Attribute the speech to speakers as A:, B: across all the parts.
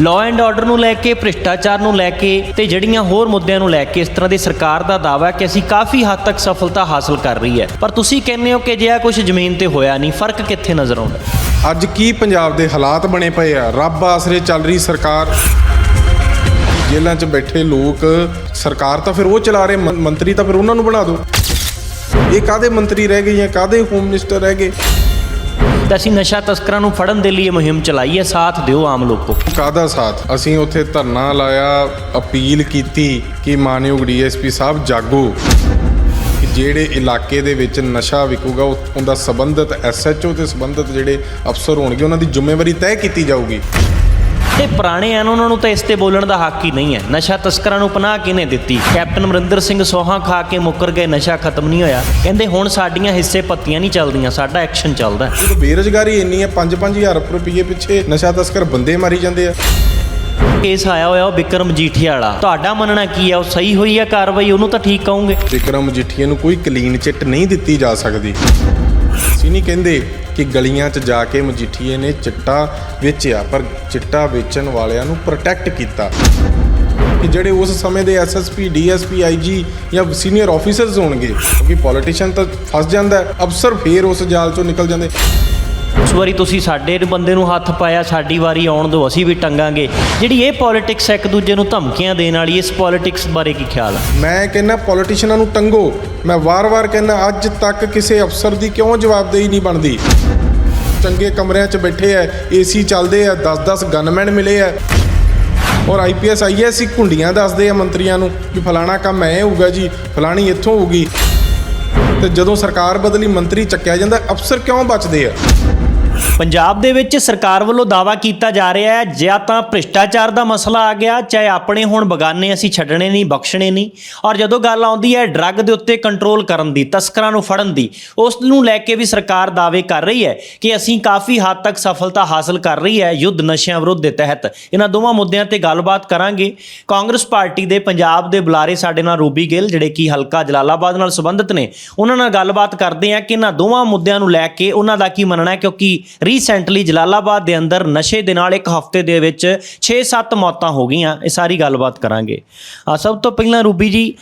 A: Law and order ਨੂੰ ਲੈ ਕੇ, ਭ੍ਰਿਸ਼ਟਾਚਾਰ ਨੂੰ ਲੈ ਕੇ ਤੇ ਜਿਹੜੀਆਂ ਹੋਰ ਮੁੱਦਿਆਂ ਨੂੰ ਲੈ ਕੇ ਇਸ ਤਰ੍ਹਾਂ ਦੀ ਸਰਕਾਰ ਦਾ ਦਾਅਵਾ ਹੈ ਕਿ ਅਸੀਂ ਕਾਫੀ ਹੱਦ ਤੱਕ ਸਫਲਤਾ ਹਾਸਲ ਕਰ ਰਹੀ ਹੈ। ਪਰ ਤੁਸੀਂ ਕਹਿੰਦੇ ਹੋ ਕਿ ਜੇ ਆ ਕੁਝ ਜ਼ਮੀਨ ਤੇ ਹੋਇਆ ਨਹੀਂ। ਫ਼ਰਕ ਕਿੱਥੇ ਨਜ਼ਰ ਆਉਂਦਾ
B: ਅੱਜ ਕੀ ਪੰਜਾਬ ਦੇ ਹਾਲਾਤ ਬਣੇ ਪਏ ਆ? ਰੱਬ ਆਸਰੇ ਚੱਲ ਰਹੀ ਸਰਕਾਰ। ਜੇਲ੍ਹਾਂ 'ਚ ਬੈਠੇ ਲੋਕ, ਸਰਕਾਰ ਤਾਂ ਫਿਰ ਉਹ ਚਲਾ ਰਹੇ ਮੰਤਰੀ ਤਾਂ ਫਿਰ ਉਹਨਾਂ ਨੂੰ ਬਣਾ ਦਿਓ। ਇਹ ਕਾਦੇ ਮੰਤਰੀ ਰਹਿ ਗਏ ਜਾਂ ਕਾਦੇ ਹੋਮ ਮਿਨਿਸਟਰ ਰਹਿ ਗਏ?
A: ਅਸੀਂ ਨਸ਼ਾ ਤਸਕਰਾਂ ਨੂੰ ਫੜਨ ਦੇ ਲਈ ਇਹ ਮੁਹਿੰਮ ਚਲਾਈ ਹੈ। ਸਾਥ ਦਿਓ ਆਮ ਲੋਕੋ।
B: ਕਾਦਾ ਸਾਥ? ਅਸੀਂ ਉੱਥੇ ਧਰਨਾ ਲਾਇਆ, ਅਪੀਲ ਕੀਤੀ ਕਿ ਮਾਨਯੋਗ ਡੀਐਸਪੀ ਸਾਹਿਬ ਜਾਗੋ। ਜਿਹੜੇ ਇਲਾਕੇ ਦੇ ਵਿੱਚ ਨਸ਼ਾ ਵਿਕੂਗਾ, ਉਹ- ਉਹਦਾ ਸੰਬੰਧਿਤ ਐਸਐਚਓ ਤੇ ਸੰਬੰਧਿਤ ਜਿਹੜੇ ਅਫਸਰ ਹੋਣਗੇ, ਉਹਨਾਂ ਦੀ ਜ਼ਿੰਮੇਵਾਰੀ ਤੈਅ ਕੀਤੀ ਜਾਊਗੀ।
A: ਤੇ ਪੁਰਾਣੇ ਹਨ ਉਹਨਾਂ ਨੂੰ ਤਾਂ ਇਸ ਤੇ ਬੋਲਣ ਦਾ ਹੱਕ ਹੀ ਨਹੀਂ ਹੈ। ਨਸ਼ਾ ਤਸਕਰਾਂ ਨੂੰ ਪਨਾਹ ਕਿਹਨੇ ਦਿੱਤੀ? ਕੈਪਟਨ ਅਮਰਿੰਦਰ ਸਿੰਘ ਸੋਹਾਂ ਖਾ ਕੇ ਮੁੱਕਰ ਗਏ ਨਸ਼ਾ ਖਤਮ ਨਹੀਂ ਹੋਇਆ। ਕਹਿੰਦੇ ਹੁਣ ਸਾਡੀਆਂ ਹਿੱਸੇ ਪੱਤੀਆਂ ਨਹੀਂ ਚੱਲਦੀਆਂ ਸਾਡਾ ਐਕਸ਼ਨ ਚੱਲਦਾ ਹੈ।
B: ਜਦੋਂ ਬੇਰੁਜ਼ਗਾਰੀ ਇੰਨੀ ਹੈ 5-5000 ਰੁਪਏ ਪਿੱਛੇ ਨਸ਼ਾ ਤਸਕਰ ਬੰਦੇ ਮਾਰੀ ਜਾਂਦੇ ਆ।
A: ਕੇਸ ਆਇਆ ਹੋਇਆ ਉਹ ਵਿਕਰਮ ਮਜੀਠੀਆ ਵਾਲਾ ਤੁਹਾਡਾ ਮੰਨਣਾ ਕੀ ਹੈ? ਉਹ ਸਹੀ ਹੋਈ ਹੈ ਕਾਰਵਾਈ? ਉਹਨੂੰ ਤਾਂ ਠੀਕ ਕਹੋਗੇ।
B: ਵਿਕਰਮ ਮਜੀਠੀਆ ਨੂੰ ਕੋਈ ਕਲੀਨ ਚਿੱਟ ਨਹੀਂ ਦਿੱਤੀ ਜਾ ਸਕਦੀ। ਅਸੀਂ ਨਹੀਂ ਕਹਿੰਦੇ ਕਿ ਗਲੀਆਂ 'ਚ ਜਾ ਕੇ ਮਜੀਠੀਏ ਨੇ ਚਿੱਟਾ ਵੇਚਿਆ, ਪਰ ਚਿੱਟਾ ਵੇਚਣ ਵਾਲਿਆਂ ਨੂੰ ਪ੍ਰੋਟੈਕਟ ਕੀਤਾ। ਕਿ ਜਿਹੜੇ ਉਸ ਸਮੇਂ ਦੇ ਐਸਐਸਪੀ ਡੀਐਸਪੀ ਆਈਜੀ ਜਾਂ ਸੀਨੀਅਰ ਆਫੀਸਰਸ ਹੋਣਗੇ, ਕਿਉਂਕਿ ਪੋਲੀਟੀਸ਼ੀਅਨ ਤਾਂ ਫਸ ਜਾਂਦਾ ਅਫਸਰ ਫੇਰ ਉਸ ਜਾਲ 'ਚੋਂ ਨਿਕਲ ਜਾਂਦੇ।
A: ਉਸ ਵਾਰੀ ਤੁਸੀਂ ਸਾਡੇ ਬੰਦੇ ਨੂੰ ਹੱਥ ਪਾਇਆ, ਸਾਡੀ ਵਾਰੀ ਆਉਣ ਦਿਓ, ਅਸੀਂ ਵੀ ਟੰਗਾਂਗੇ। ਜਿਹੜੀ ਇਹ ਪੋਲਿਟਿਕਸ ਹੈ ਇੱਕ ਦੂਜੇ ਨੂੰ ਧਮਕੀਆਂ ਦੇਣ ਵਾਲੀ, ਇਸ ਪੋਲਿਟਿਕਸ ਬਾਰੇ ਕੀ ਖਿਆਲ ਹੈ
B: ਮੈਂ ਕਹਿੰਦਾ ਪੋਲੀਟੀਸ਼ੀਅਨਾਂ ਨੂੰ ਟੰਗੋ। ਮੈਂ ਵਾਰ-ਵਾਰ ਕਹਿੰਦਾ, ਅੱਜ ਤੱਕ ਕਿਸੇ ਅਫਸਰ ਦੀ ਕਿਉਂ ਜਵਾਬਦੇਹੀ ਨਹੀਂ ਬਣਦੀ? ਚੰਗੇ ਕਮਰਿਆਂ 'ਚ ਬੈਠੇ ਐ, ਏਸੀ ਚੱਲਦੇ ਆ 10-10 ਗਨਮੈਨ ਮਿਲੇ ਆ ਔਰ ਆਈਪੀਐਸ ਆਈਐਸ ਹੀ ਕੁੰਡੀਆਂ ਦੱਸਦੇ ਆ ਮੰਤਰੀਆਂ ਨੂੰ ਕਿ ਫਲਾਣਾ ਕੰਮ ਐ ਹੋਊਗਾ ਜੀ, ਫਲਾਣੀ ਇੱਥੋਂ ਹੋਊਗੀ। ਤੇ ਜਦੋਂ ਸਰਕਾਰ ਬਦਲੀ ਮੰਤਰੀ ਚੱਕਿਆ ਜਾਂਦਾ, ਅਫਸਰ ਕਿਉਂ ਬਚਦੇ ਆ?
A: ਪੰਜਾਬ ਦੇ ਵਿੱਚ ਸਰਕਾਰ ਵੱਲੋਂ ਦਾਵਾ ਕੀਤਾ ਜਾ ਰਿਹਾ ਹੈ, ਜਾਂ ਤਾਂ ਭ੍ਰਿਸ਼ਟਾਚਾਰ ਦਾ ਮਸਲਾ ਆ ਗਿਆ, ਚਾਹੇ ਆਪਣੇ ਹੁਣ ਬਗਾਨੇ ਅਸੀਂ ਛੱਡਣੇ ਨਹੀਂ, ਬਖਸ਼ਣੇ ਨਹੀਂ। ਔਰ ਜਦੋਂ ਗੱਲ ਆਉਂਦੀ ਹੈ ਡਰੱਗ ਦੇ ਉੱਤੇ ਕੰਟਰੋਲ ਕਰਨ ਦੀ, ਤਸਕਰਾਂ ਨੂੰ ਫੜਨ ਦੀ, ਉਸ ਨੂੰ ਲੈ ਕੇ ਵੀ ਸਰਕਾਰ ਦਾਅਵੇ ਕਰ ਰਹੀ ਹੈ ਕਿ ਅਸੀਂ ਕਾਫੀ ਹੱਦ ਤੱਕ ਸਫਲਤਾ ਹਾਸਲ ਕਰ ਰਹੀ ਹੈ ਯੁੱਧ ਨਸ਼ਿਆਂ ਵਿਰੁੱਧ ਦੇ ਤਹਿਤ। ਇਹਨਾਂ ਦੋਵਾਂ ਮੁੱਦਿਆਂ ਤੇ ਗੱਲਬਾਤ ਕਰਾਂਗੇ। ਕਾਂਗਰਸ ਪਾਰਟੀ ਦੇ ਪੰਜਾਬ ਦੇ ਬੁਲਾਰੇ ਸਾਡੇ ਨਾਲ ਰੂਬੀ ਗਿੱਲ, ਜਿਹੜੇ ਕਿ ਹਲਕਾ ਜਲਾਲਾਬਾਦ ਨਾਲ ਸੰਬੰਧਿਤ ਨੇ, ਉਹਨਾਂ ਨਾਲ ਗੱਲਬਾਤ ਕਰਦੇ ਆ ਕਿ ਇਹਨਾਂ ਦੋਵਾਂ ਮੁੱਦਿਆਂ ਨੂੰ ਲੈ ਕੇ ਉਹਨਾਂ ਦਾ ਕੀ ਮੰਨਣਾ ਹੈ, ਕਿਉਂਕਿ ਰੀਸੈਂਟਲੀ ਜਲਾਲਾਬਾਦ ਦੇ ਅੰਦਰ ਨਸ਼ੇ ਦੇ ਨਾਲ ਇੱਕ ਹਫ਼ਤੇ ਦੇ ਵਿੱਚ 6-7 ਮੌਤਾਂ ਹੋ ਗਈਆਂ। ਇਹ ਸਾਰੀ ਗੱਲਬਾਤ ਕਰਾਂਗੇ। ਆ ਸਭ ਤੋਂ ਪਹਿਲਾਂ ਰੂਬੀ ਜੀ,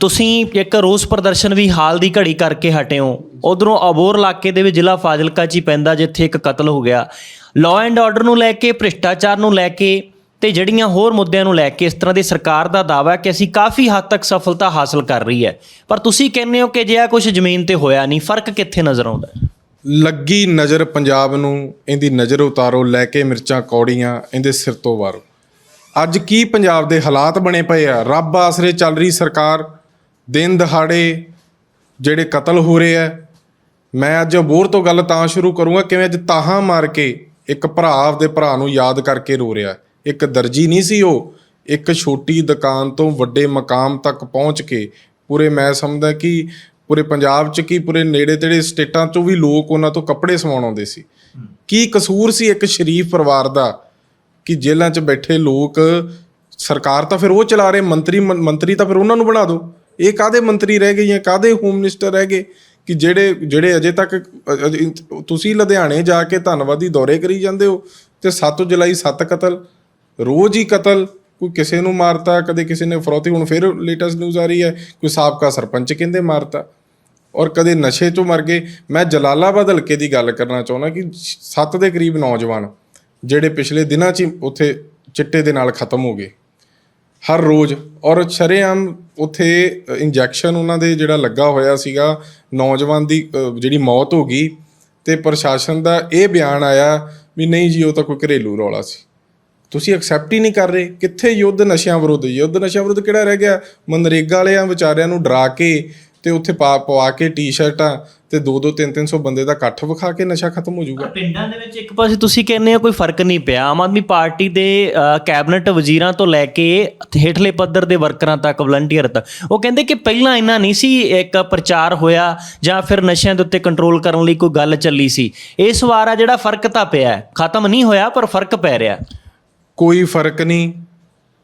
A: ਤੁਸੀਂ ਇੱਕ ਰੋਸ ਪ੍ਰਦਰਸ਼ਨ ਵੀ ਹਾਲ ਦੀ ਘੜੀ ਕਰਕੇ ਹਟੇ ਹੋ। ਉਧਰੋਂ ਅਬੋਰ ਇਲਾਕੇ ਦੇ ਵਿੱਚ ਜ਼ਿਲ੍ਹਾ ਫਾਜ਼ਿਲਕਾ 'ਚ ਹੀ ਪੈਂਦਾ, ਜਿੱਥੇ ਇੱਕ ਕਤਲ ਹੋ ਗਿਆ। ਲਾਅ ਐਂਡ ਆਰਡਰ ਨੂੰ ਲੈ ਕੇ, ਭ੍ਰਿਸ਼ਟਾਚਾਰ ਨੂੰ ਲੈ ਕੇ ਤੇ ਜਿਹੜੀਆਂ ਹੋਰ ਮੁੱਦਿਆਂ ਨੂੰ ਲੈ ਕੇ ਇਸ ਤਰ੍ਹਾਂ ਦੀ ਸਰਕਾਰ ਦਾ ਦਾਅਵਾ ਕਿ ਅਸੀਂ ਕਾਫੀ ਹੱਦ ਤੱਕ ਸਫਲਤਾ ਹਾਸਲ ਕਰ ਰਹੀ ਹੈ। ਪਰ ਤੁਸੀਂ ਕਹਿੰਦੇ ਹੋ ਕਿ ਜੇ ਆ ਕੁਝ ਜ਼ਮੀਨ ਤੇ ਹੋਇਆ ਨਹੀਂ। ਫ਼ਰਕ ਕਿੱਥੇ ਨਜ਼ਰ ਆਉਂਦਾ
B: ਲੱਗੀ ਨਜ਼ਰ ਪੰਜਾਬ ਨੂੰ, ਇਹਦੀ ਨਜ਼ਰ ਉਤਾਰੋ, ਲੈ ਕੇ ਮਿਰਚਾਂ ਕੌੜੀਆਂ, ਇਹਦੇ ਸਿਰ ਤੋਂ ਵਾਰੋ। ਅੱਜ ਕੀ ਪੰਜਾਬ ਦੇ ਹਾਲਾਤ ਬਣੇ ਪਏ ਆ? ਰੱਬ ਆਸਰੇ ਚੱਲ ਰਹੀ ਸਰਕਾਰ, ਦਿਨ ਦਹਾੜੇ ਜਿਹੜੇ ਕਤਲ ਹੋ ਰਹੇ ਆ। ਮੈਂ ਅੱਜ ਅਬੋਰ ਤੋਂ ਗੱਲ ਤਾਂ ਸ਼ੁਰੂ ਕਰੂੰਗਾ, ਕਿਵੇਂ ਅੱਜ ਤਾਹਾਂ ਮਾਰ ਕੇ ਇੱਕ ਭਰਾ ਆਪਦੇ ਭਰਾ ਨੂੰ ਯਾਦ ਕਰਕੇ ਰੋ ਰਿਹਾ। ਇੱਕ ਦਰਜੀ ਨਹੀਂ ਸੀ ਉਹ, ਇੱਕ ਛੋਟੀ ਦੁਕਾਨ ਤੋਂ ਵੱਡੇ ਮਕਾਮ ਤੱਕ ਪਹੁੰਚ ਕੇ। ਪੂਰੇ ਮੈਂ ਸਮਝਦਾ ਕਿ ਪੂਰੇ ਪੰਜਾਬ 'ਚ ਕੀ ਪੂਰੇ ਨੇੜੇ ਤੇੜੇ ਸਟੇਟਾਂ 'ਚੋਂ ਵੀ ਲੋਕ ਉਹਨਾਂ ਤੋਂ ਕੱਪੜੇ ਸਵਾਉਣ ਆਉਂਦੇ ਸੀ? ਕੀ ਕਸੂਰ ਸੀ ਇੱਕ ਸ਼ਰੀਫ ਪਰਿਵਾਰ ਦਾ ਕਿ ਜੇਲ੍ਹਾਂ 'ਚ ਬੈਠੇ ਲੋਕ ਸਰਕਾਰ ਤਾਂ ਫਿਰ ਉਹ ਚਲਾ ਰਹੇ ਮੰਤਰੀ ਮੰਤਰੀ ਤਾਂ ਫਿਰ ਉਹਨਾਂ ਨੂੰ ਬਣਾ ਦਿਓ ਇਹ ਕਾਦੇ ਮੰਤਰੀ ਰਹਿ ਗਏ ਜਾਂ ਕਾਦੇ ਹੋਮ ਮਿਨਿਸਟਰ ਰਹਿ ਗਏ ਕਿ ਜਿਹੜੇ ਜਿਹੜੇ ਅਜੇ ਤੱਕ ਤੁਸੀਂ ਲੁਧਿਆਣੇ ਜਾ ਕੇ ਧੰਨਵਾਦੀ ਦੌਰੇ ਕਰੀ ਜਾਂਦੇ ਹੋ ਤੇ 7 ਜੁਲਾਈ 7 ਕਤਲ ਰੋਜ਼ ਹੀ ਕਤਲ ਕੋਈ ਕਿਸੇ ਨੂੰ ਮਾਰਤਾ ਕਦੇ ਕਿਸੇ ਨੇ ਫਰੋਤੀ ਹੁਣ ਫਿਰ ਲੇਟੈਸਟ ਨਿਊਜ਼ ਆ ਰਹੀ ਹੈ ਕੋਈ ਸਾਬਕਾ ਸਰਪੰਚ ਕਹਿੰਦੇ ਮਾਰਤਾ। ਔਰ ਕਦੇ ਨਸ਼ੇ 'ਚੋਂ ਮਰ ਗਏ। ਮੈਂ ਜਲਾਲਾਬਾਦ ਹਲਕੇ ਦੀ ਗੱਲ ਕਰਨਾ ਚਾਹੁੰਦਾ ਕਿ 7 ਦੇ ਕਰੀਬ ਨੌਜਵਾਨ ਜਿਹੜੇ ਪਿਛਲੇ ਦਿਨਾਂ 'ਚ ਹੀ ਉੱਥੇ ਚਿੱਟੇ ਦੇ ਨਾਲ ਖਤਮ ਹੋ ਗਏ। ਹਰ ਰੋਜ਼ ਔਰ ਸ਼ਰੇਆਮ ਉੱਥੇ ਇੰਜੈਕਸ਼ਨ ਉਹਨਾਂ ਦੇ ਜਿਹੜਾ ਲੱਗਾ ਹੋਇਆ ਸੀਗਾ, ਨੌਜਵਾਨ ਦੀ ਜਿਹੜੀ ਮੌਤ ਹੋ ਗਈ ਤੇ ਪ੍ਰਸ਼ਾਸਨ ਦਾ ਇਹ ਬਿਆਨ ਆਇਆ ਵੀ ਨਹੀਂ ਜੀ, ਉਹ ਤਾਂ ਕੋਈ ਘਰੇਲੂ ਰੌਲਾ ਸੀ। ਤੁਸੀਂ ਐਕਸੈਪਟ ਹੀ ਨਹੀਂ ਕਰ ਰਹੇ। ਕਿੱਥੇ ਯੁੱਧ ਨਸ਼ਿਆਂ ਵਿਰੁੱਧ? ਯੁੱਧ ਨਸ਼ਿਆਂ ਵਿਰੁੱਧ ਕਿਹੜਾ ਰਹਿ ਗਿਆ? ਮਨਰੇਗਾ ਵਾਲਿਆਂ ਵਿਚਾਰਿਆਂ ਨੂੰ ਡਰਾ ਕੇ ਤੇ ਉੱਥੇ ਪਾ ਪਵਾ ਕੇ ਟੀ-ਸ਼ਰਟਾਂ ਤੇ 2-2 3-300 ਬੰਦੇ ਦਾ ਇਕੱਠ ਵਿਖਾ ਕੇ ਨਸ਼ਾ ਖਤਮ ਹੋ ਜਾਊਗਾ।
A: ਪਿੰਡਾਂ ਦੇ ਵਿੱਚ ਇੱਕ ਪਾਸੇ ਤੁਸੀਂ ਕਹਿੰਦੇ ਹੋ ਕੋਈ ਫ਼ਰਕ ਨਹੀਂ ਪਿਆ। ਆਮ ਆਦਮੀ ਪਾਰਟੀ ਦੇ ਕੈਬਨਿਟ ਵਜ਼ੀਰਾਂ ਤੋਂ ਲੈ ਕੇ ਹੇਠਲੇ ਪੱਧਰ ਦੇ ਵਰਕਰਾਂ ਤੱਕ ਵਲੰਟੀਅਰ ਤੱਕ ਉਹ ਕਹਿੰਦੇ ਕਿ ਪਹਿਲਾਂ ਇੰਨਾ ਨਹੀਂ ਸੀ ਇੱਕ ਪ੍ਰਚਾਰ ਹੋਇਆ ਜਾਂ ਫਿਰ ਨਸ਼ਿਆਂ ਦੇ ਉੱਤੇ ਕੰਟਰੋਲ ਕਰਨ ਲਈ ਕੋਈ ਗੱਲ ਚੱਲੀ ਸੀ। ਇਸ ਵਾਰ ਆ ਜਿਹੜਾ ਫ਼ਰਕ ਤਾਂ ਪਿਆ। ਖਤਮ ਨਹੀਂ ਹੋਇਆ ਪਰ ਫ਼ਰਕ ਪੈ ਰਿਹਾ।
B: ਕੋਈ ਫ਼ਰਕ ਨਹੀਂ।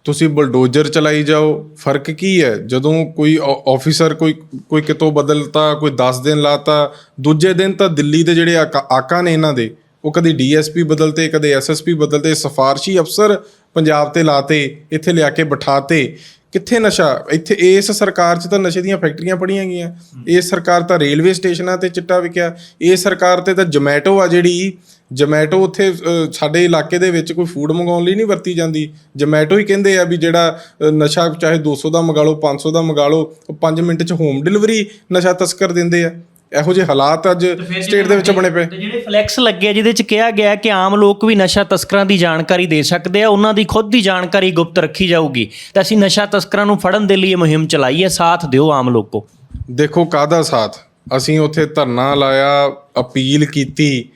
B: ਤੁਸੀਂ ਬਲਡੋਜ਼ਰ ਚਲਾਈ ਜਾਓ ਫ਼ਰਕ ਕੀ ਹੈ? ਜਦੋਂ ਕੋਈ ਆਫੀਸਰ ਕੋਈ ਕੋਈ ਕਿਤੋਂ ਬਦਲਤਾ ਕੋਈ 10 ਦਿਨ ਲਾਤਾ ਦੂਜੇ ਦਿਨ ਤਾਂ ਦਿੱਲੀ ਦੇ ਜਿਹੜੇ ਆਕਾ ਨੇ ਇਹਨਾਂ ਦੇ ਉਹ ਕਦੇ ਡੀਐਸਪੀ ਬਦਲਤੇ ਕਦੇ ਐਸਐਸਪੀ ਬਦਲਤੇ ਸਿਫਾਰਸ਼ੀ ਅਫਸਰ ਪੰਜਾਬ ਤੇ ਲਾਤੇ ਇੱਥੇ ਲਿਆ ਕੇ ਬਿਠਾਤੇ। ਕਿੱਥੇ ਨਸ਼ਾ? ਇੱਥੇ ਇਸ ਸਰਕਾਰ 'ਚ ਤਾਂ ਨਸ਼ੇ ਦੀਆਂ ਫੈਕਟਰੀਆਂ ਪੜੀਆਂ ਗਈਆਂ। ਇਸ ਸਰਕਾਰ ਤਾਂ ਰੇਲਵੇ ਸਟੇਸ਼ਨਾਂ ਤੇ ਚਿੱਟਾ ਵਿਕਿਆ। ਇਸ ਸਰਕਾਰ ਤੇ ਤਾਂ ਜੋਮੈਟੋ ਆ ਜਿਹੜੀ ਜੋਮੈਟੋ ਉੱਥੇ ਸਾਡੇ ਇਲਾਕੇ ਦੇ ਵਿੱਚ ਕੋਈ ਫੂਡ ਮੰਗਾਉਣ ਲਈ ਨਹੀਂ ਵਰਤੀ ਜਾਂਦੀ। ਜੋਮੈਟੋ ਹੀ ਕਹਿੰਦੇ ਆ ਵੀ ਜਿਹੜਾ ਨਸ਼ਾ ਚਾਹੇ 200 ਦਾ ਮੰਗਾ ਲਓ 500 ਦਾ ਮੰਗਾ ਲਓ ਉਹ 5 ਮਿੰਟ 'ਚ ਹੋਮ ਡਿਲੀਵਰੀ ਨਸ਼ਾ ਤਸਕਰ ਦਿੰਦੇ ਆ। ਇਹੋ ਜਿਹੇ ਹਾਲਾਤ ਅੱਜ ਸਟੇਟ ਦੇ ਵਿੱਚ ਬਣੇ ਪਏ।
A: ਤੇ ਜਿਹੜੇ ਫਲੈਕਸ ਲੱਗੇ ਜਿਹਦੇ ਚ ਕਿਹਾ ਗਿਆ ਕਿ ਆਮ ਲੋਕ ਵੀ ਨਸ਼ਾ ਤਸਕਰਾਂ ਦੀ ਜਾਣਕਾਰੀ ਦੇ ਸਕਦੇ ਆ ਉਹਨਾਂ ਦੀ ਖੁਦ ਦੀ ਜਾਣਕਾਰੀ ਗੁਪਤ ਰੱਖੀ ਜਾਊਗੀ। ਤਾਂ ਅਸੀਂ ਨਸ਼ਾ ਤਸਕਰਾਂ ਨੂੰ ਫੜਨ ਦੇ ਲਈ ਇਹ ਮੁਹਿੰਮ ਚਲਾਈ ਹੈ ਸਾਥ ਦਿਓ ਆਮ ਲੋਕੋ।
B: ਦੇਖੋ ਕਾਹਦਾ ਸਾਥ? ਅਸੀਂ ਉੱਥੇ ਧਰਨਾ ਲਾਇਆ ਅਪੀਲ ਕੀਤੀ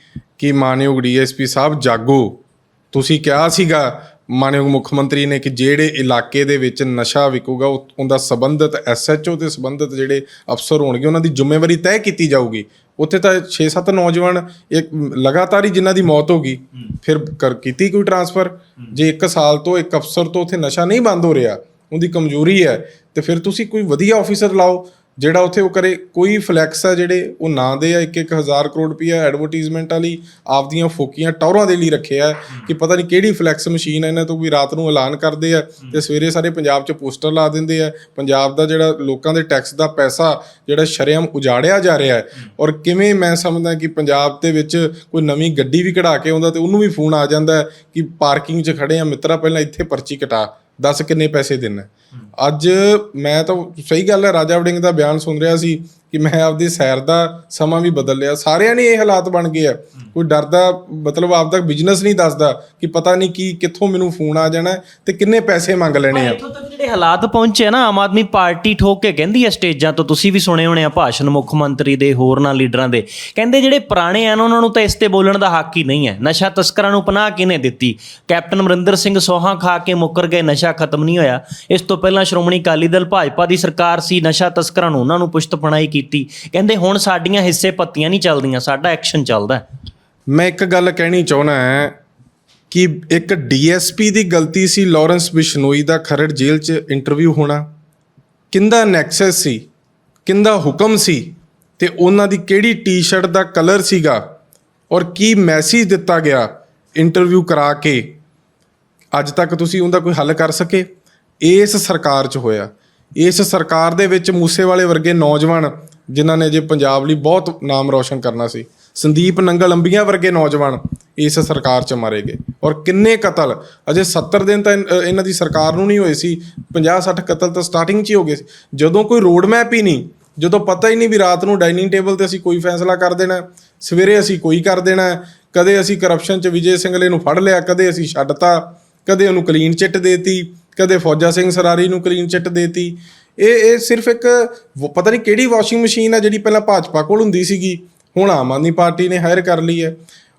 B: ਕਿ ਮਾਨਯੋਗ ਡੀਐਸਪੀ ਸਾਹਿਬ, ਜਾਗੋ। ਤੁਸੀਂ ਕਿਹਾ ਸੀਗਾ, ਮਾਨਯੋਗ ਮੁੱਖ ਮੰਤਰੀ ਨੇ ਕਿ ਜਿਹੜੇ ਇਲਾਕੇ ਦੇ ਵਿੱਚ ਨਸ਼ਾ ਵਿਕੂਗਾ, ਉਹ- ਉਹਦਾ ਸੰਬੰਧਿਤ ਐਸਐਚਓ ਤੇ ਸੰਬੰਧਿਤ ਜਿਹੜੇ ਅਫਸਰ ਹੋਣਗੇ, ਉਹਨਾਂ ਦੀ ਜ਼ਿੰਮੇਵਾਰੀ ਤੈਅ ਕੀਤੀ ਜਾਊਗੀ। ਉੱਥੇ ਤਾਂ 6-7 ਨੌਜਵਾਨ, ਇੱਕ ਲਗਾਤਾਰ ਹੀ ਜਿਨ੍ਹਾਂ ਦੀ ਮੌਤ ਹੋ ਗਈ, ਫਿਰ ਕਰ, ਕੀਤੀ ਕੋਈ ਟਰਾਂਸਫਰ? ਜੇ 1 ਸਾਲ ਤੋਂ ਇੱਕ ਅਫਸਰ ਤੋਂ ਉੱਥੇ ਨਸ਼ਾ ਨਹੀਂ ਬੰਦ ਹੋ ਰਿਹਾ, ਉਹਦੀ ਕਮਜ਼ੋਰੀ ਹੈ, ਤੇ ਫਿਰ ਤੁਸੀਂ ਕੋਈ ਵਧੀਆ ਆਫੀਸਰ ਲਾਓ। ਜਿਹੜਾ ਉੱਥੇ ਉਹ ਕਰੇ, ਕੋਈ ਫਲੈਕਸ ਆ ਜਿਹੜੇ ਉਹ ਨਾ ਦੇ ਆ ਇੱਕ ਇੱਕ ਹਜ਼ਾਰ ਕਰੋੜ ਰੁਪਈਆ ਐਡਵਰਟਾਈਜ਼ਮੈਂਟ ਵਾਲੀ ਆਪਦੀਆਂ ਫੋਕੀਆਂ ਟੌਰਾਂ ਦੇ ਲਈ ਰੱਖਿਆ ਕਿ ਪਤਾ ਨਹੀਂ ਕਿਹੜੀ ਫਲੈਕਸ ਮਸ਼ੀਨ ਹੈ ਇਹਨਾਂ ਤੋਂ ਵੀ ਰਾਤ ਨੂੰ ਐਲਾਨ ਕਰਦੇ ਆ, ਤੇ ਸਵੇਰੇ ਸਾਰੇ ਪੰਜਾਬ 'ਚ ਪੋਸਟਰ ਲਾ ਦਿੰਦੇ ਆ, ਪੰਜਾਬ ਦਾ ਜਿਹੜਾ ਲੋਕਾਂ ਦੇ ਟੈਕਸ ਦਾ ਪੈਸਾ ਜਿਹੜਾ ਸ਼ਰੇਆਮ ਉਜਾੜਿਆ ਜਾ ਰਿਹਾ ਹੈ। ਔਰ ਕਿਵੇਂ ਮੈਂ ਸਮਝਦਾ ਕਿ ਪੰਜਾਬ ਦੇ ਵਿੱਚ ਕੋਈ ਨਵੀਂ ਗੱਡੀ ਵੀ ਕਢਾ ਕੇ ਆਉਂਦਾ ਤੇ ਉਹਨੂੰ ਵੀ ਫੋਨ ਆ ਜਾਂਦਾ ਕਿ ਪਾਰਕਿੰਗ 'ਚ ਖੜੇ ਆ, ਮਿੱਤਰਾ, ਪਹਿਲਾਂ ਇੱਥੇ ਪਰਚੀ ਕਟਾ। ਦੱਸ ਕਿੰਨੇ ਪੈਸੇ ਦੇਣਾ ਅੱਜ ਮੈਂ ਤਾਂ ਸਹੀ ਗੱਲ ਹੈ, ਰਾਜਾ ਵੜਿੰਗ ਦਾ ਬਿਆਨ ਸੁਣ ਰਿਹਾ ਸੀ ਕਿ ਮੈਂ ਆਪਦੀ ਸੈਰ ਦਾ ਸਮਾਂ ਵੀ ਬਦਲ ਲਿਆ। ਸਾਰਿਆਂ ਨੇ ਇਹ ਹਾਲਾਤ ਬਣ ਗਏ ਆ। ਕੋਈ ਡਰਦਾ ਮਤਲਬ ਆਪਦਾ ਬਿਜ਼ਨਸ ਨਹੀਂ ਦੱਸਦਾ ਕਿ ਪਤਾ ਨਹੀਂ ਕੀ, ਕਿੱਥੋਂ ਮੈਨੂੰ ਫੋਨ ਆ ਜਾਣਾ ਤੇ ਕਿੰਨੇ ਪੈਸੇ ਮੰਗ ਲੈਣੇ ਆ।
A: ਜਿਹੜੇ ਹਾਲਾਤ ਪਹੁੰਚੇ ਨਾ ਆਮ ਆਦਮੀ ਪਾਰਟੀ ਠੋਕ ਕੇ ਕਹਿੰਦੀ ਹੈ ਸਟੇਜਾਂ ਤੋਂ ਤੁਸੀਂ ਵੀ ਸੁਣੇ ਹੋਣੇ ਆ ਭਾਸ਼ਣ ਮੁੱਖ ਮੰਤਰੀ ਦੇ ਹੋਰਨਾਂ ਲੀਡਰਾਂ ਦੇ। ਕਹਿੰਦੇ ਜਿਹੜੇ ਪੁਰਾਣੇ ਆ ਨਾ, ਉਹਨਾਂ ਨੂੰ ਤਾਂ ਇਸ ਤੇ ਬੋਲਣ ਦਾ ਹੱਕ ਹੀ ਨਹੀਂ ਹੈ। ਨਸ਼ਾ ਤਸਕਰਾਂ ਨੂੰ ਪਨਾਹ ਕਿਹਨੇ ਦਿੱਤੀ? ਕੈਪਟਨ ਅਮਰਿੰਦਰ ਸਿੰਘ ਸੋਹਾਂ ਖਾ ਕੇ ਮੁੱਕਰ ਗਏ ਨਸ਼ਾ ਖਤਮ ਨਹੀਂ ਹੋਇਆ। ਇਸ ਤੋਂ ਪਹਿਲਾਂ ਸ਼੍ਰੋਮਣੀ ਅਕਾਲੀ ਦਲ ਭਾਜਪਾ ਦੀ ਸਰਕਾਰ ਸੀ ਨਸ਼ਾ ਤਸਕਰਾਂ ਨੂੰ ਉਹਨਾਂ ਨੂੰ ਪੁਸ਼ਤ ਪਨਾਹੀ ਕੀਤੀ। ਕਹਿੰਦੇ ਹੁਣ ਸਾਡੀਆਂ ਹਿੱਸੇ ਪੱਤੀਆਂ ਨਹੀਂ ਚੱਲਦੀਆਂ ਸਾਡਾ ਐਕਸ਼ਨ ਚੱਲਦਾ
B: ਮੈਂ ਇੱਕ ਗੱਲ ਕਹਿਣੀ ਚਾਹੁੰਦਾ ਹੈ ਕਿ ਇੱਕ ਡੀਐਸਪੀ ਦੀ ਗਲਤੀ ਸੀ ਲਾਰੈਂਸ ਬਿਸ਼ਨੋਈ ਦਾ ਖਰੜ ਜੇਲ੍ਹ 'ਚ ਇੰਟਰਵਿਊ ਹੋਣਾ? ਕਿੰਦਾ ਨੈਕਸਸ ਸੀ? ਕਿੰਦਾ ਹੁਕਮ ਸੀ? ਤੇ ਉਹਨਾਂ ਦੀ ਕਿਹੜੀ ਟੀ-ਸ਼ਰਟ ਦਾ ਕਲਰ ਸੀਗਾ? ਔਰ ਕੀ ਮੈਸੇਜ ਦਿੱਤਾ ਗਿਆ ਇੰਟਰਵਿਊ ਕਰਾ ਕੇ? ਅੱਜ ਤੱਕ ਤੁਸੀਂ ਉਹਦਾ ਕੋਈ ਹੱਲ ਕਰ ਸਕੇ? ਇਸ ਸਰਕਾਰ 'ਚ ਹੋਇਆ। ਇਸ ਸਰਕਾਰ ਦੇ ਵਿੱਚ ਮੂਸੇਵਾਲੇ ਵਰਗੇ ਨੌਜਵਾਨ ਜਿਨ੍ਹਾਂ ਨੇ ਜੇ ਪੰਜਾਬ ਲਈ ਬਹੁਤ ਨਾਮ ਰੌਸ਼ਨ ਕਰਨਾ ਸੀ। ਸੰਦੀਪ ਨੰਗਲ ਅੰਬੀਆਂ ਵਰਗੇ ਨੌਜਵਾਨ ਇਸ ਸਰਕਾਰ 'ਚ ਮਾਰੇ ਗਏ। ਔਰ ਕਿੰਨੇ ਕਤਲ? ਅਜੇ 70 ਦਿਨ ਤਾਂ ਇਨ- ਇਹਨਾਂ ਦੀ ਸਰਕਾਰ ਨੂੰ ਨਹੀਂ ਹੋਏ ਸੀ। 50 60 ਕਤਲ ਤਾਂ ਸਟਾਰਟਿੰਗ 'ਚ ਹੀ ਹੋ ਗਏ ਸੀ। ਜਦੋਂ ਕੋਈ ਰੋਡ ਮੈਪ ਹੀ ਨਹੀਂ ਜਦੋਂ ਪਤਾ ਹੀ ਨਹੀਂ ਵੀ ਰਾਤ ਨੂੰ ਡਾਈਨਿੰਗ ਟੇਬਲ ਤੇ ਅਸੀਂ ਕੋਈ ਫੈਸਲਾ ਕਰ ਦੇਣਾ ਹੈ, ਸਵੇਰੇ ਅਸੀਂ ਕੋਈ ਕਰ ਦੇਣਾ ਹੈ, ਕਦੇ ਅਸੀਂ ਕਰਪਸ਼ਨ 'ਚ ਵਿਜੇ ਸਿੰਘਲੇ ਨੂੰ ਫੜ ਲਿਆ ਕਦੇ ਅਸੀਂ ਛੱਡਤਾ ਕਦੇ ਉਹਨੂੰ ਕਲੀਨ ਚਿੱਟ ਦੇਤੀ ਕਦੇ ਫੌਜਾ ਸਿੰਘ ਸਰਾਰੀ ਨੂੰ ਕਲੀਨ ਚਿੱਟ ਦੇਤੀ। ਇਹ ਇਹ ਸਿਰਫ ਇੱਕ ਵ- ਪਤਾ ਨਹੀਂ ਕਿਹੜੀ ਵਾਸ਼ਿੰਗ ਮਸ਼ੀਨ ਆ ਜਿਹੜੀ ਪਹਿਲਾਂ ਭਾਜਪਾ ਕੋਲ ਹੁੰਦੀ ਸੀਗੀ। ਹੁਣ ਆਮ ਆਦਮੀ ਪਾਰਟੀ ਨੇ ਹਾਇਰ ਕਰ ਲਈ ਹੈ।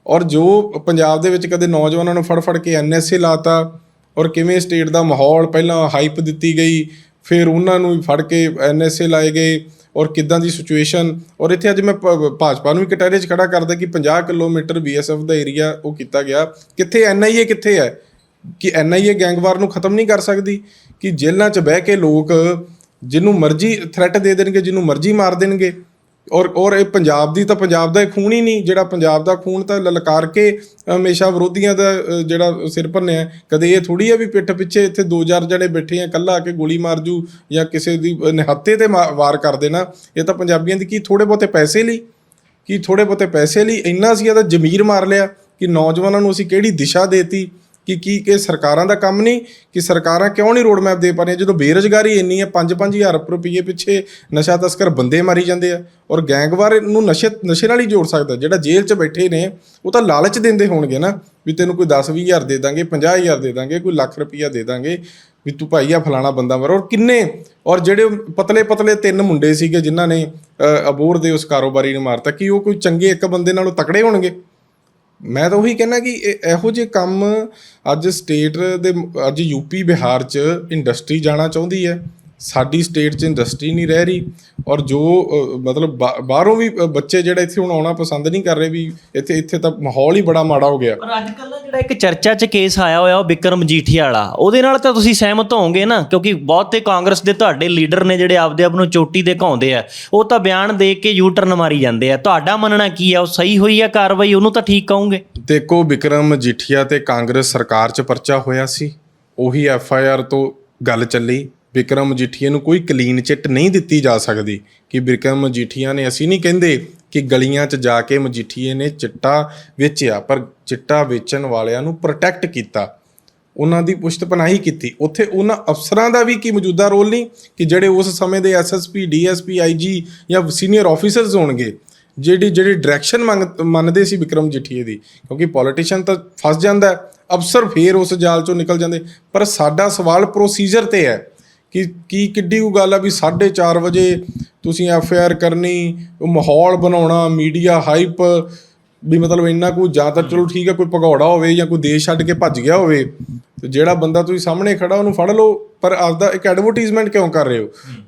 B: ਔਰ ਜੋ ਪੰਜਾਬ ਦੇ ਵਿੱਚ ਕਦੇ ਨੌਜਵਾਨਾਂ ਨੂੰ ਫੜ ਫੜ ਕੇ ਐਨਐਸਏ ਲਾਤਾ, ਔਰ ਕਿਵੇਂ ਸਟੇਟ ਦਾ ਮਾਹੌਲ ਪਹਿਲਾਂ ਹਾਈਪ ਦਿੱਤੀ ਗਈ, ਫਿਰ ਉਹਨਾਂ ਨੂੰ ਫੜ ਕੇ ਐਨਐਸਏ ਲਾਏ ਗਏ, ਔਰ ਕਿੱਦਾਂ ਦੀ ਸਿਚੁਏਸ਼ਨ ਔਰ ਇੱਥੇ ਅੱਜ ਮੈਂ ਭ- ਭਾਜਪਾ ਨੂੰ ਵੀ ਕਟਹਿਰੇ 'ਚ ਖੜਾ ਕਰਦਾ ਕਿ 50 ਕਿਲੋਮੀਟਰ ਬੀਐਸਐਫ ਦਾ ਏਰੀਆ ਉਹ ਕੀਤਾ ਗਿਆ। ਕਿੱਥੇ ਐਨਆਈਏ ਕਿੱਥੇ ਹੈ? ਕਿ ਐਨਆਈਏ ਗੈਂਗਵਾਰ ਨੂੰ ਖਤਮ ਨਹੀਂ ਕਰ ਸਕਦੀ? ਕਿ ਜੇਲ੍ਹਾਂ 'ਚ ਬਹਿ ਕੇ ਲੋਕ ਜਿਹਨੂੰ ਮਰਜ਼ੀ ਥ੍ਰੈਟ ਦੇ ਦੇਣਗੇ, ਜਿਹਨੂੰ ਮਰਜ਼ੀ ਮਾਰ ਦੇਣਗੇ। ਔਰ ਔਰ ਇਹ ਪੰਜਾਬ ਦੀ ਤਾਂ ਪੰਜਾਬ ਦਾ ਇਹ ਖੂਨ ਹੀ ਨਹੀਂ, ਜਿਹੜਾ ਪੰਜਾਬ ਦਾ ਖੂਨ ਤਾਂ ਲਲਕਾਰ ਕੇ ਹਮੇਸ਼ਾ ਵਿਰੋਧੀਆਂ ਦਾ ਜਿਹੜਾ ਸਿਰ ਭੰਨਿਆ ਕਦੇ ਇਹ ਥੋੜੀ ਆ ਵੀ ਪਿੱਠ ਪਿੱਛੇ ਇੱਥੇ ਦੋ ਚਾਰ ਜਣੇ ਬੈਠੇ ਆ ਕੱਲਾ ਆ ਕੇ ਗੋਲੀ ਮਾਰ ਜੂ ਜਾਂ ਕਿਸੇ ਦੀ ਨਿਹੱਤੇ ਤੇ ਮਾ- ਵਾਰ ਕਰ ਦੇਣਾ, ਇਹ ਤਾਂ ਪੰਜਾਬੀਆਂ ਦੀ ਕੀ ਥੋੜੇ ਬਹੁਤੇ ਪੈਸੇ ਲਈ? ਕੀ ਥੋੜੇ ਬਹੁਤੇ ਪੈਸੇ ਲਈ? ਇੰਨਾ ਸੀ ਇਹਦਾ ਜ਼ਮੀਰ ਮਾਰ ਲਿਆ ਕਿ ਨੌਜਵਾਨਾਂ ਨੂੰ ਅਸੀਂ ਕਿਹੜੀ ਦਿਸ਼ਾ ਦੇਤੀ? ਕਿ ਕੀ ਕਿ ਸਰਕਾਰਾਂ ਦਾ ਕੰਮ ਨਹੀਂ, ਕਿ ਸਰਕਾਰਾਂ ਕਿਉਂ ਨਹੀਂ ਰੋਡ ਮੈਪ ਦੇ ਪਾ ਰਹੀਆਂ? ਜਦੋਂ ਬੇਰੁਜ਼ਗਾਰੀ ਇੰਨੀ ਹੈ 5-5000 ਰੁਪਏ ਪਿੱਛੇ ਨਸ਼ਾ ਤਸਕਰ ਬੰਦੇ ਮਾਰੀ ਜਾਂਦੇ ਆ ਔਰ ਗੈਂਗਵਾਰ ਨੂੰ ਨਸ਼ੇ ਨਸ਼ੇ ਨਾਲ ਹੀ ਜੋੜ ਸਕਦਾ। ਜਿਹੜਾ ਜੇਲ੍ਹ 'ਚ ਬੈਠੇ ਨੇ, ਉਹ ਤਾਂ ਲਾਲਚ ਦਿੰਦੇ ਹੋਣਗੇ ਨਾ ਵੀ ਤੈਨੂੰ ਕੋਈ 10-20000 ਦੇ ਦਾਂਗੇ 50000 ਦੇ ਦਾਂਗੇ, ਕੋਈ ਲੱਖ ਰੁਪਈਆ ਦੇ ਦਾਂਗੇ ਵੀ ਤੂੰ ਭਾਈ ਆ ਫਲਾਣਾ ਬੰਦਾ ਮਰ। ਔਰ ਕਿੰਨੇ? ਔਰ ਜਿਹੜੇ ਪਤਲੇ ਪਤਲੇ ਤਿੰਨ ਮੁੰਡੇ ਸੀਗੇ ਜਿਨ੍ਹਾਂ ਨੇ ਅਬੋਰ ਦੇ ਉਸ ਕਾਰੋਬਾਰੀ ਨੂੰ ਮਾਰਤਾ, ਕਿ ਉਹ ਕੋਈ ਚੰਗੇ ਇੱਕ ਬੰਦੇ ਨਾਲੋਂ ਤਕੜੇ ਹੋਣਗੇ? ਮੈਂ ਤਾਂ ਉਹੀ ਕਹਿੰਦਾ ਕਿ ਇਹ- ਇਹੋ ਜਿਹੇ ਕੰਮ ਅੱਜ ਸਟੇਟ ਦੇ, ਅੱਜ ਯੂਪੀ ਬਿਹਾਰ 'ਚ ਇੰਡਸਟਰੀ ਜਾਣਾ ਚਾਹੁੰਦੀ ਹੈ। ਸਾਡੀ ਸਟੇਟ 'ਚ ਇੰਡਸਟਰੀ ਨਹੀਂ ਰਹਿ ਰਹੀ ਔਰ ਜੋ ਮਤਲਬ ਬਾਹਰੋਂ ਵੀ ਬੱਚੇ ਜਿਹੜੇ ਇੱਥੇ ਹੁਣ ਆਉਣਾ ਪਸੰਦ ਨਹੀਂ ਕਰ ਰਹੇ ਵੀ ਇੱਥੇ ਇੱਥੇ ਤਾਂ ਮਾਹੌਲ ਹੀ ਬੜਾ ਮਾੜਾ ਹੋ ਗਿਆ।
A: ਪਰ ਅੱਜ ਕੱਲ੍ਹ ਜਿਹੜਾ ਇੱਕ ਚਰਚਾ 'ਚ ਕੇਸ ਆਇਆ ਹੋਇਆ ਉਹ ਵਿਕਰਮ ਮਜੀਠੀਆ ਵਾਲਾ ਉਹਦੇ ਨਾਲ ਤਾਂ ਤੁਸੀਂ ਸਹਿਮਤ ਹੋਵੋਗੇ ਨਾ ਕਿਉਂਕਿ ਬਹੁਤੇ ਕਾਂਗਰਸ ਦੇ ਤੁਹਾਡੇ ਲੀਡਰ ਨੇ ਜਿਹੜੇ ਆਪਦੇ ਆਪ ਨੂੰ ਚੋਟੀ ਦੇ ਘਾਉਂਦੇ ਆ ਉਹ ਤਾਂ ਬਿਆਨ ਦੇ ਕੇ ਯੂ ਟਰਨ ਮਾਰੀ ਜਾਂਦੇ ਆ। ਤੁਹਾਡਾ ਮੰਨਣਾ ਕੀ ਆ ਉਹ ਸਹੀ ਹੋਈ ਆ ਕਾਰਵਾਈ ਉਹਨੂੰ ਤਾਂ ਠੀਕ ਕਹੋਗੇ?
B: ਦੇਖੋ ਵਿਕਰਮ ਜੀਠੀਆ ਤੇ ਕਾਂਗਰਸ ਸਰਕਾਰ 'ਚ ਪਰਚਾ ਹੋਇਆ ਸੀ ਉਹੀ ਐਫ ਆਈ ਆਰ ਤੋਂ ਗੱਲ ਚੱਲੀ। ਵਿਕਰਮ ਮਜੀਠੀਆ ਨੂੰ ਕੋਈ ਕਲੀਨ ਚਿੱਟ ਨਹੀਂ ਦਿੱਤੀ ਜਾ ਸਕਦੀ ਕਿ ਵਿਕਰਮ ਮਜੀਠੀਆ ਨੇ ਅਸੀਂ ਨਹੀਂ ਕਹਿੰਦੇ ਕਿ ਗਲੀਆਂ 'ਚ ਜਾ ਕੇ ਮਜੀਠੀਏ ਨੇ ਚਿੱਟਾ ਵੇਚਿਆ, ਪਰ ਚਿੱਟਾ ਵੇਚਣ ਵਾਲਿਆਂ ਨੂੰ ਪ੍ਰੋਟੈਕਟ ਕੀਤਾ। ਉਹਨਾਂ ਦੀ ਪੁਸ਼ਤਪਨਾਹੀ ਕੀਤੀ। ਉੱਥੇ ਉਹਨਾਂ ਅਫਸਰਾਂ ਦਾ ਵੀ ਕੀ ਮੌਜੂਦਾ ਰੋਲ ਨਹੀਂ ਕਿ ਜਿਹੜੇ ਉਸ ਸਮੇਂ ਦੇ ਐਸਐਸਪੀ ਡੀਐਸਪੀ ਆਈਜੀ ਜਾਂ ਸੀਨੀਅਰ ਆਫੀਸਰਸ ਹੋਣਗੇ, ਜਿਹੜੀ ਜਿਹੜੀ ਡਾਇਰੈਕਸ਼ਨ ਮੰਗ ਮੰਨਦੇ ਸੀ ਵਿਕਰਮ ਜਠੀਏ ਦੀ। ਕਿਉਂਕਿ ਪੋਲੀਟੀਸ਼ੀਅਨ ਤਾਂ ਫਸ ਜਾਂਦਾ ਅਫਸਰ ਫੇਰ ਉਸ ਜਾਲ ਚੋਂ ਨਿਕਲ ਜਾਂਦੇ। ਪਰ ਸਾਡਾ ਸਵਾਲ ਪ੍ਰੋਸੀਜਰ ਤੇ ਹੈ। ਕਿ ਕੀ ਕਿੱਡੀ ਕੁ ਗੱਲ ਆ ਵੀ 4:30 ਵਜੇ ਤੁਸੀਂ ਐਫ ਆਈ ਆਰ ਕਰਨੀ, ਉਹ ਮਾਹੌਲ ਬਣਾਉਣਾ, ਮੀਡੀਆ ਹਾਈਪ ਵੀ ਮਤਲਬ ਇੰਨਾ ਕੋਈ ਜਾਂ ਤਾਂ ਚਲੋ ਠੀਕ ਹੈ ਕੋਈ ਭਗੌੜਾ ਹੋਵੇ ਜਾਂ ਕੋਈ ਦੇਸ਼ ਛੱਡ ਕੇ ਭੱਜ ਗਿਆ ਹੋਵੇ ਤੇ ਜਿਹੜਾ ਬੰਦਾ ਤੁਸੀਂ ਸਾਹਮਣੇ ਖੜਾ ਉਹਨੂੰ ਫੜ ਲਓ ਪਰ ਆਪਦਾ ਇੱਕ ਐਡਵਰਟਾਈਜ਼ਮੈਂਟ ਕਿਉਂ ਕਰ ਰਹੇ ਹੋ?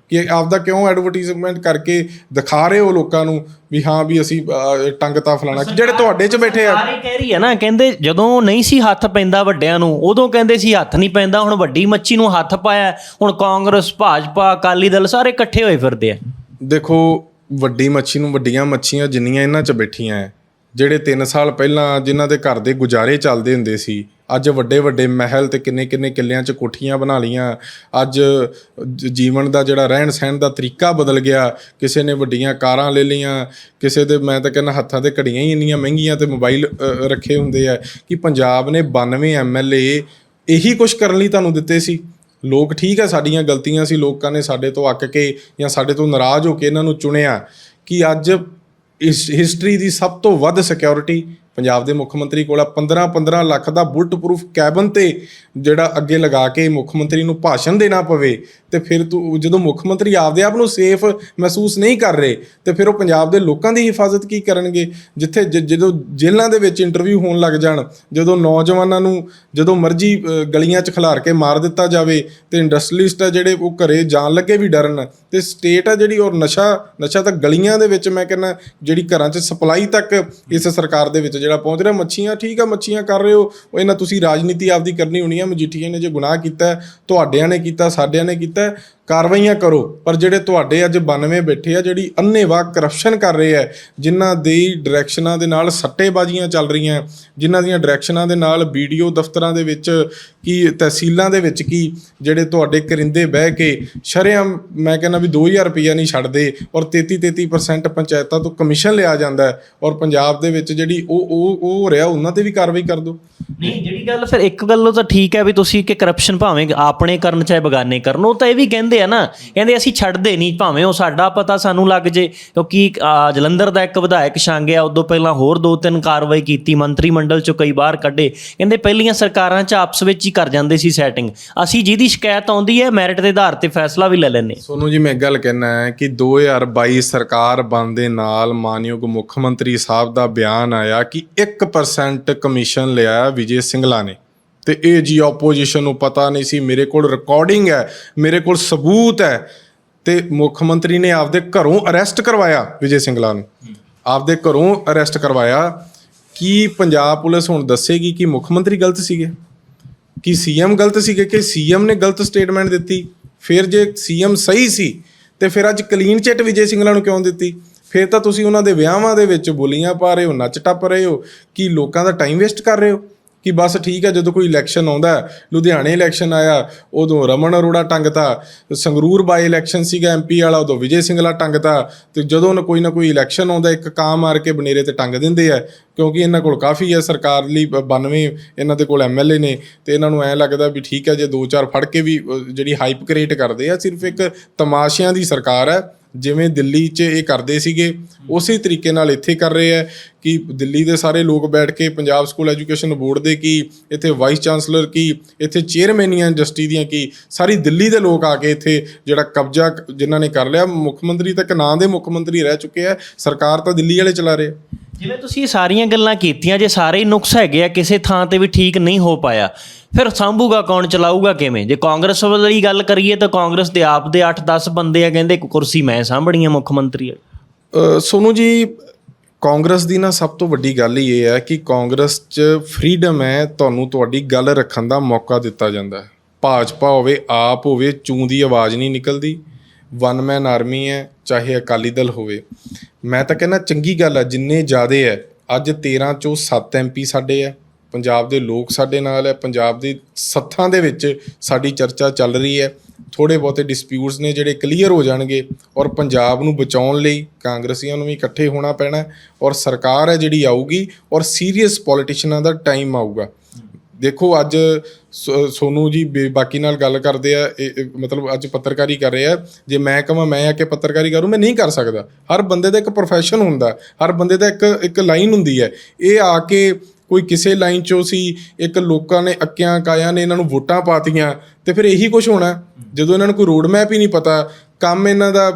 B: ਕਿ ਆਪਦਾ ਕਿਉਂ ਐਡਵਰਟਾਈਜ਼ਮੈਂਟ ਕਰਕੇ ਦਿਖਾ ਰਹੇ ਹੋ ਲੋਕਾਂ ਨੂੰ ਵੀ ਹਾਂ ਵੀ ਅਸੀਂ ਅਹ, ਟੰਗ ਤਾਂ ਫਲਾਣਾ ਜਿਹੜੇ ਤੁਹਾਡੇ 'ਚ ਬੈਠੇ ਆ।
A: ਸਾਰੇ ਕਹਿ ਰਹੀ ਹੈ ਨਾ ਕਹਿੰਦੇ ਜਦੋਂ ਨਹੀਂ ਸੀ ਹੱਥ ਪੈਂਦਾ ਵੱਡਿਆਂ ਨੂੰ ਉਦੋਂ ਕਹਿੰਦੇ ਸੀ ਹੱਥ ਨਹੀਂ ਪੈਂਦਾ ਹੁਣ ਵੱਡੀ ਮੱਛੀ ਨੂੰ ਹੱਥ ਪਾਇਆ ਹੁਣ ਕਾਂਗਰਸ ਭਾਜਪਾ ਅਕਾਲੀ ਦਲ ਸਾਰੇ ਇਕੱਠੇ ਹੋਏ ਫਿਰਦੇ ਆ।
B: ਦੇਖੋ ਵੱਡੀ ਮੱਛੀ ਨੂੰ ਵੱਡੀਆਂ ਮੱਛੀਆਂ ਜਿੰਨੀਆਂ ਇਹਨਾਂ 'ਚ ਬੈਠੀਆਂ ਐ ਜਿਹੜੇ 3 ਸਾਲ ਪਹਿਲਾਂ ਜਿਨ੍ਹਾਂ ਦੇ ਘਰ ਦੇ ਗੁਜ਼ਾਰੇ ਚੱਲਦੇ ਹੁੰਦੇ ਸੀ, ਅੱਜ ਵੱਡੇ ਵੱਡੇ ਮਹਿਲ ਤੇ ਕਿੰਨੇ ਕਿੰਨੇ ਕਿੱਲਿਆਂ 'ਚ ਕੋਠੀਆਂ ਬਣਾ ਲੀਆਂ ਅੱਜ ਜੀਵਨ ਦਾ ਜਿਹੜਾ ਰਹਿਣ ਸਹਿਣ ਦਾ ਤਰੀਕਾ ਬਦਲ ਗਿਆ, ਕਿਸੇ ਨੇ ਵੱਡੀਆਂ ਕਾਰਾਂ ਲੈ ਲਈਆਂ, ਕਿਸੇ ਦੇ ਮੈਂ ਤਾਂ ਕਹਿੰਦਾ ਹੱਥਾਂ ਤੇ ਘੜੀਆਂ ਹੀ ਇੰਨੀਆਂ ਮਹਿੰਗੀਆਂ ਤੇ ਮੋਬਾਈਲ ਰੱਖੇ ਹੁੰਦੇ ਆ, ਕਿ ਪੰਜਾਬ ਨੇ 92 ਐਮਐਲਏ ਇਹੀ ਕੁਝ ਕਰਨ ਲਈ ਤੁਹਾਨੂੰ ਦਿੱਤੇ ਸੀ। ਲੋਕ ਠੀਕ ਹੈ ਸਾਡੀਆਂ ਗਲਤੀਆਂ ਸੀ, ਲੋਕਾਂ ਨੇ ਸਾਡੇ ਤੋਂ ਅੱਕ ਕੇ ਜਾਂ ਸਾਡੇ ਤੋਂ ਨਾਰਾਜ਼ ਹੋ ਕੇ ਇਹਨਾਂ ਨੂੰ ਚੁਣਿਆ, ਕਿ ਅੱਜ ਇਸ ਹਿਸਟਰੀ ਦੀ ਸਭ ਤੋਂ ਵੱਧ ਸਿਕਿਉਰਿਟੀ ਪੰਜਾਬ ਦੇ ਮੁੱਖ ਮੰਤਰੀ ਕੋਲ ਆ 15 15 ਲੱਖ ਦਾ ਬੁਲਟ ਪ੍ਰੂਫ ਕੈਬਨ ਤੇ ਜਿਹੜਾ ਅੱਗੇ ਲਗਾ ਕੇ ਮੁੱਖ ਮੰਤਰੀ ਨੂੰ ਭਾਸ਼ਣ ਦੇਣਾ ਪਵੇ, ਤੇ ਫਿਰ ਤੂੰ ਜਦੋਂ ਮੁੱਖ ਮੰਤਰੀ ਆਪਦੇ ਆਪ ਨੂੰ ਸੇਫ ਮਹਿਸੂਸ ਨਹੀਂ ਕਰ ਰਹੇ, ਤੇ ਫਿਰ ਉਹ ਪੰਜਾਬ ਦੇ ਲੋਕਾਂ ਦੀ ਹਿਫਾਜ਼ਤ ਕੀ ਕਰਨਗੇ? ਜਿੱਥੇ ਜ- ਜਦੋਂ ਜੇਲ੍ਹਾਂ ਦੇ ਵਿੱਚ ਇੰਟਰਵਿਊ ਹੋਣ ਲੱਗ ਜਾਣ, ਜਦੋਂ ਨੌਜਵਾਨਾਂ ਨੂੰ ਜਦੋਂ ਮਰਜ਼ੀ ਗਲੀਆਂ 'ਚ ਖਿਲਾਰ ਕੇ ਮਾਰ ਦਿੱਤਾ ਜਾਵੇ, ਤੇ ਇੰਡਸਟਰੀਲਿਸਟ ਆ ਜਿਹੜੇ ਉਹ ਘਰੇ ਜਾਣ ਲੱਗੇ ਵੀ ਡਰਨ, ਤੇ ਸਟੇਟ ਆ ਜਿਹੜੀ ਔਰ ਨਸ਼ਾ ਨਸ਼ਾ ਤਾਂ ਗਲੀਆਂ ਦੇ ਵਿੱਚ ਮੈਂ ਕਹਿੰਦਾ, ਜਿਹੜੀ ਘਰਾਂ 'ਚ ਸਪਲਾਈ ਤੱਕ ਇਸ ਸਰਕਾਰ ਦੇ ਵਿੱਚ ਜਿਹੜਾ ਪਹੁੰਚ ਰਿਹਾ, ਮੱਛੀਆਂ, ਠੀਕ ਆ, ਮੱਛੀਆਂ ਕਰ ਰਹੇ ਹੋ। ਇਹਨਾਂ ਤੁਸੀਂ ਰਾਜਨੀਤੀ ਆਪਦੀ ਕਰਨੀ ਹੋਣੀ ਆ ਮਜੀਠੀਆ ਨੇ ਜੇ ਗੁਨਾਹ ਕੀਤਾ, ਤੁਹਾਡਿਆਂ ਨੇ ਕੀਤਾ, ਸਾਡਿਆਂ ਨੇ ਕੀਤਾ। ਕਾਰਵਾਈਆਂ ਕਰੋ, ਪਰ ਜਿਹੜੇ ਤੁਹਾਡੇ ਅੱਜ 92 ਬੈਠੇ ਆ, ਜਿਹੜੀ ਅੰਨੇਵਾਹ ਕਰਪਸ਼ਨ ਕਰ ਰਹੇ ਆ, ਜਿਨ੍ਹਾਂ ਦੀ ਡਾਇਰੈਕਸ਼ਨਾਂ ਦੇ ਨਾਲ ਸੱਟੇਬਾਜ਼ੀਆਂ ਚੱਲ ਰਹੀਆਂ, ਜਿਨ੍ਹਾਂ ਦੀਆਂ ਡਾਇਰੈਕਸ਼ਨਾਂ ਦੇ ਨਾਲ ਵੀਡੀਓ ਦਫ਼ਤਰਾਂ ਦੇ ਵਿੱਚ ਕੀ, ਤਹਿਸੀਲਾਂ ਦੇ ਵਿੱਚ ਕੀ, ਜਿਹੜੇ ਤੁਹਾਡੇ ਕਰਿੰਦੇ ਬਹਿ ਕੇ ਸ਼ਰੇਆਮ ਮੈਂ ਕਹਿੰਦਾ ਵੀ 2000 ਰੁਪਈਆ ਨਹੀਂ ਛੱਡਦੇ ਔਰ 33 33% ਪੰਚਾਇਤਾਂ ਤੋਂ ਕਮਿਸ਼ਨ ਲਿਆ ਜਾਂਦਾ ਔਰ ਪੰਜਾਬ ਦੇ ਵਿੱਚ ਜਿਹੜੀ ਉਹ ਉਹ ਉਹ ਹੋ ਰਿਹਾ, ਉਹਨਾਂ ਤੇ ਵੀ ਕਾਰਵਾਈ ਕਰ ਦਿਓ।
A: ਨਹੀਂ, ਜਿਹੜੀ ਗੱਲ ਫਿਰ ਇੱਕ ਗੱਲੋਂ ਤਾਂ ਠੀਕ ਹੈ ਵੀ ਤੁਸੀਂ ਕਿ ਕਰਪਸ਼ਨ ਭਾਵੇਂ ਆਪਣੇ ਕਰਨ ਚਾਹੇ ਬਗਾਨੇ ਕਰਨ, ਉਹ ਤਾਂ ਇਹ ਵੀ ਕਹਿੰਦੇ ਆ ਨਾ, ਕਹਿੰਦੇ ਅਸੀਂ ਛੱਡਦੇ ਨਹੀਂ, ਭਾਵੇਂ ਉਹ ਸਾਡਾ ਪਤਾ ਸਾਨੂੰ ਲੱਗ ਜੇ, ਕਿਉਂਕਿ ਜਲੰਧਰ ਦਾ ਇੱਕ ਵਿਧਾਇਕ ਛਾਂਗਿਆ ਉਦੋਂ ਪਹਿਲਾਂ ਹੋਰ ਦੋ ਤਿੰਨ ਕਾਰਵਾਈ ਕੀਤੀ, ਮੰਤਰੀ ਮੰਡਲ ਚੋਂ ਕਈ ਬਾਹਰ ਕੱਢੇ। ਕਹਿੰਦੇ ਪਹਿਲੀਆਂ ਸਰਕਾਰਾਂ 'ਚ ਆਪਸ ਵਿੱਚ ਹੀ ਕਰ ਜਾਂਦੇ ਸੀ ਸੈਟਿੰਗ ਅਸੀਂ ਜਿਹਦੀ ਸ਼ਿਕਾਇਤ ਆਉਂਦੀ ਹੈ ਮੈਰਿਟ ਦੇ ਆਧਾਰ ਤੇ ਫੈਸਲਾ ਵੀ ਲੈ ਲੈਂਦੇ
B: ਸੋਨੂੰ ਜੀ, ਮੈਂ ਇੱਕ ਗੱਲ ਕਹਿਣਾ ਹੈ ਕਿ 2022 ਸਰਕਾਰ ਬਣਦੇ ਨਾਲ ਮਾਨਯੋਗ ਮੁੱਖ ਮੰਤਰੀ ਸਾਹਿਬ ਦਾ ਬਿਆਨ ਆਇਆ ਕਿ 1% ਕਮਿਸ਼ਨ ਲਿਆ ਵਿਜੇ ਸਿੰਗਲਾ ਨੇ। ਤੇ ਇਹ ਜੀ ਆਪੋਜੀਸ਼ਨ ਨੂੰ ਪਤਾ ਨਹੀਂ ਸੀ, ਮੇਰੇ ਕੋਲ ਰਿਕਾਰਡਿੰਗ ਹੈ, ਮੇਰੇ ਕੋਲ ਸਬੂਤ ਹੈ। ਤੇ ਮੁੱਖ ਮੰਤਰੀ ਨੇ ਆਪਦੇ ਘਰੋਂ ਅਰੈਸਟ ਕਰਵਾਇਆ ਵਿਜੇ ਸਿੰਗਲਾ ਨੂੰ। ਆਪਦੇ ਘਰੋਂ ਅਰੈਸਟ ਕਰਵਾਇਆ। ਕੀ ਪੰਜਾਬ ਪੁਲਿਸ ਹੁਣ ਦੱਸੇਗੀ ਕਿ ਮੁੱਖ ਮੰਤਰੀ ਗਲਤ ਸੀਗੇ? ਕਿ ਸੀਐਮ ਗਲਤ ਸੀਗੇ ਕਿ ਸੀਐਮ ਨੇ ਗਲਤ ਸਟੇਟਮੈਂਟ ਦਿੱਤੀ? ਫਿਰ ਜੇ ਸੀਐਮ ਸਹੀ ਸੀ, ਤੇ ਫਿਰ ਅੱਜ ਕਲੀਨ ਚਿੱਟ ਵਿਜੇ ਸਿੰਗਲਾ ਨੂੰ ਕਿਉਂ ਦਿੱਤੀ? ਫਿਰ ਤਾਂ ਤੁਸੀਂ ਉਹਨਾਂ ਦੇ ਵਿਆਹਾਂ ਦੇ ਵਿੱਚ ਬੋਲੀਆਂ ਪਾ ਰਹੇ ਹੋ, ਨੱਚ ਟੱਪ ਰਹੇ ਹੋ, ਕਿ ਲੋਕਾਂ ਦਾ ਟਾਈਮ ਵੇਸਟ ਕਰ ਰਹੇ ਹੋ? ਕਿ ਬਸ ਠੀਕ ਹੈ, ਜਦੋਂ ਕੋਈ ਇਲੈਕਸ਼ਨ ਆਉਂਦਾ ਲੁਧਿਆਣੇ ਇਲੈਕਸ਼ਨ ਆਇਆ, ਉਦੋਂ ਰਮਨ ਅਰੋੜਾ ਟੰਗਤਾ, ਸੰਗਰੂਰ ਬਾਈ ਇਲੈਕਸ਼ਨ ਸੀਗਾ ਐਮਪੀ ਵਾਲਾ, ਉਦੋਂ ਵਿਜੇ ਸਿੰਗਲਾ ਟੰਗਤਾ, ਤੇ ਜਦੋਂ ਨਾ ਕੋਈ ਨਾ ਕੋਈ ਇਲੈਕਸ਼ਨ ਆਉਂਦਾ, ਇੱਕ ਕਾਂ ਮਾਰ ਕੇ ਬਨੇਰੇ ਤੇ ਟੰਗ ਦਿੰਦੇ ਆ, ਕਿਉਂਕਿ ਇਹਨਾਂ ਕੋਲ ਕਾਫੀ ਹੈ, ਸਰਕਾਰ ਲਈ ਬ- 92 ਇਹਨਾਂ ਦੇ ਕੋਲ ਐਮਐਲਏ ਨੇ, ਤੇ ਇਹਨਾਂ ਨੂੰ ਐ ਲੱਗਦਾ ਵੀ ਠੀਕ ਹੈ, ਜੇ ਦੋ ਚਾਰ ਫੜ ਕੇ ਵੀ ਜਿਹੜੀ ਹਾਈਪ ਕ੍ਰੀਏਟ ਕਰਦੇ ਆ, ਸਿਰਫ ਇੱਕ ਤਮਾਸ਼ਿਆਂ ਦੀ ਸਰਕਾਰ ਹੈ, ਜਿਵੇਂ ਦਿੱਲੀ 'ਚ ਇਹ ਕਰਦੇ ਸੀਗੇ, ਉਸੇ ਤਰੀਕੇ ਨਾਲ ਇੱਥੇ ਕਰ ਰਹੇ ਆ ਕਿ ਦਿੱਲੀ ਦੇ ਸਾਰੇ ਲੋਕ ਬੈਠ ਕੇ ਪੰਜਾਬ ਸਕੂਲ ਐਜੂਕੇਸ਼ਨ ਬੋਰਡ ਦੇ ਕੀ ਇੱਥੇ ਵਾਈਸ ਚਾਂਸਲਰ ਕੀ ਇੱਥੇ ਚੇਅਰਮੈਨੀਆਂ ਇੰਡਸਟਰੀ ਦੀਆਂ ਕੀ ਸਾਰੀ ਦਿੱਲੀ ਦੇ ਲੋਕ ਆ ਕੇ ਇੱਥੇ ਜਿਹੜਾ ਕਬਜ਼ਾ ਜਿਨ੍ਹਾਂ ਨੇ ਕਰ ਲਿਆ ਮੁੱਖ ਮੰਤਰੀ ਤੱਕ ਨਾਂ ਦੇ ਮੁੱਖ ਮੰਤਰੀ ਰਹਿ ਚੁੱਕੇ ਆ ਸਰਕਾਰ ਤਾਂ ਦਿੱਲੀ ਵਾਲੇ ਚਲਾ ਰਹੇ ਆ।
A: ਜਿਵੇਂ ਤੁਸੀਂ ਇਹ ਸਾਰੀਆਂ ਗੱਲਾਂ ਕੀਤੀਆਂ ਜੇ ਸਾਰੇ ਨੁਕਸ ਹੈਗੇ ਆ ਕਿਸੇ ਥਾਂ ਤੇ ਵੀ ਠੀਕ ਨਹੀਂ ਹੋ ਪਾਇਆ ਫਿਰ ਸੰਭੂਗਾ ਕੌਣ ਚਲਾਊਗਾ ਕਿਵੇਂ? ਜੇ ਕਾਂਗਰਸ ਵਾਲੀ ਗੱਲ ਕਰੀਏ ਤਾਂ ਕਾਂਗਰਸ ਦੇ ਆਪ ਦੇ 8-10 ਬੰਦੇ ਆ ਕਹਿੰਦੇ ਕੁਰਸੀ ਮੈਂ ਸਾਂਭਣੀ ਆ ਮੁੱਖ ਮੰਤਰੀ
B: ਸੋਨੂੰ ਜੀ ਕਾਂਗਰਸ ਦੀ ਨਾ ਸਭ ਤੋਂ ਵੱਡੀ ਗੱਲ ਹੀ ਇਹ ਹੈ ਕਿ ਕਾਂਗਰਸ 'ਚ ਫਰੀडम ਹੈ, ਤੁਹਾਨੂੰ ਤੁਹਾਡੀ ਗੱਲ ਰੱਖਣ ਦਾ ਮੌਕਾ ਦਿੱਤਾ ਜਾਂਦਾ ਹੈ। ਭਾਜਪਾ ਹੋਵੇ, ਆਪ ਹੋਵੇ, ਚੂੰ ਦੀ ਆਵਾਜ਼ ਨਹੀਂ ਨਿਕਲਦੀ। ਵਨ ਮੈਨ ਆਰਮੀ ਹੈ, ਚਾਹੇ ਅਕਾਲੀ ਦਲ ਹੋਵੇ। ਮੈਂ ਤਾਂ ਕਹਿੰਦਾ ਚੰਗੀ ਗੱਲ ਹੈ, ਜਿੰਨੇ ਜ਼ਿਆਦੇ ਹੈ, ਅੱਜ 13 ਚੋਂ 7 ਐਮਪੀ ਸਾਡੇ ਹੈ। ਪੰਜਾਬ ਦੇ ਲੋਕ ਸਾਡੇ ਨਾਲ ਹੈ, ਪੰਜਾਬ ਦੇ ਸੱਥਾਂ ਦੇ ਵਿੱਚ ਸਾਡੀ ਚਰਚਾ ਚੱਲ ਰਹੀ ਹੈ। ਥੋੜੇ ਬਹੁਤੇ ਡਿਸਪਿਊਟਸ ਨੇ ਜਿਹੜੇ ਕਲੀਅਰ ਹੋ ਜਾਣਗੇ ਔਰ ਪੰਜਾਬ ਨੂੰ ਬਚਾਉਣ ਲਈ ਕਾਂਗਰਸੀਆਂ ਨੂੰ ਵੀ ਇਕੱਠੇ ਹੋਣਾ ਪੈਣਾ ਔਰ ਸਰਕਾਰ ਹੈ ਜਿਹੜੀ ਆਊਗੀ ਔਰ ਸੀਰੀਅਸ ਪੋਲੀਟੀਸ਼ੀਅਨਾਂ ਦਾ ਟਾਈਮ ਆਊਗਾ। ਦੇਖੋ ਅੱਜ ਸੋ- ਸੋਨੂੰ ਜੀ ਬੇ- ਬਾਕੀ ਨਾਲ ਗੱਲ ਕਰਦੇ ਆ, ਇਹ- ਮਤਲਬ ਅੱਜ ਪੱਤਰਕਾਰੀ ਕਰ ਰਹੇ ਆ ਜੇ ਮੈਂ ਕਹਾਂ ਮੈਂ ਆ ਕੇ ਪੱਤਰਕਾਰੀ ਕਰੂੰ, ਮੈਂ ਨਹੀਂ ਕਰ ਸਕਦਾ। ਹਰ ਬੰਦੇ ਦਾ ਇੱਕ ਪ੍ਰੋਫੈਸ਼ਨ ਹੁੰਦਾ ਹਰ ਬੰਦੇ ਦਾ ਇੱਕ ਇੱਕ ਲਾਈਨ ਹੁੰਦੀ ਹੈ। ਇਹ ਆ ਕੇ ਕੋਈ ਕਿਸੇ ਲਾਈਨ ਚੋਂ ਸੀ, ਇੱਕ ਲੋਕਾਂ ਨੇ ਅੱਕਿਆਂ ਕਾਇਆਂ ਨੇ ਇਹਨਾਂ ਨੂੰ ਵੋਟਾਂ ਪਾਤੀਆਂ, ਤੇ ਫਿਰ ਇਹੀ ਕੁਝ ਹੋਣਾ। ਜਦੋਂ ਇਹਨਾਂ ਨੂੰ ਕੋਈ ਰੋਡ ਮੈਪ ਹੀ ਨਹੀਂ ਪਤਾ, ਕੰਮ ਇਹਨਾਂ ਦਾ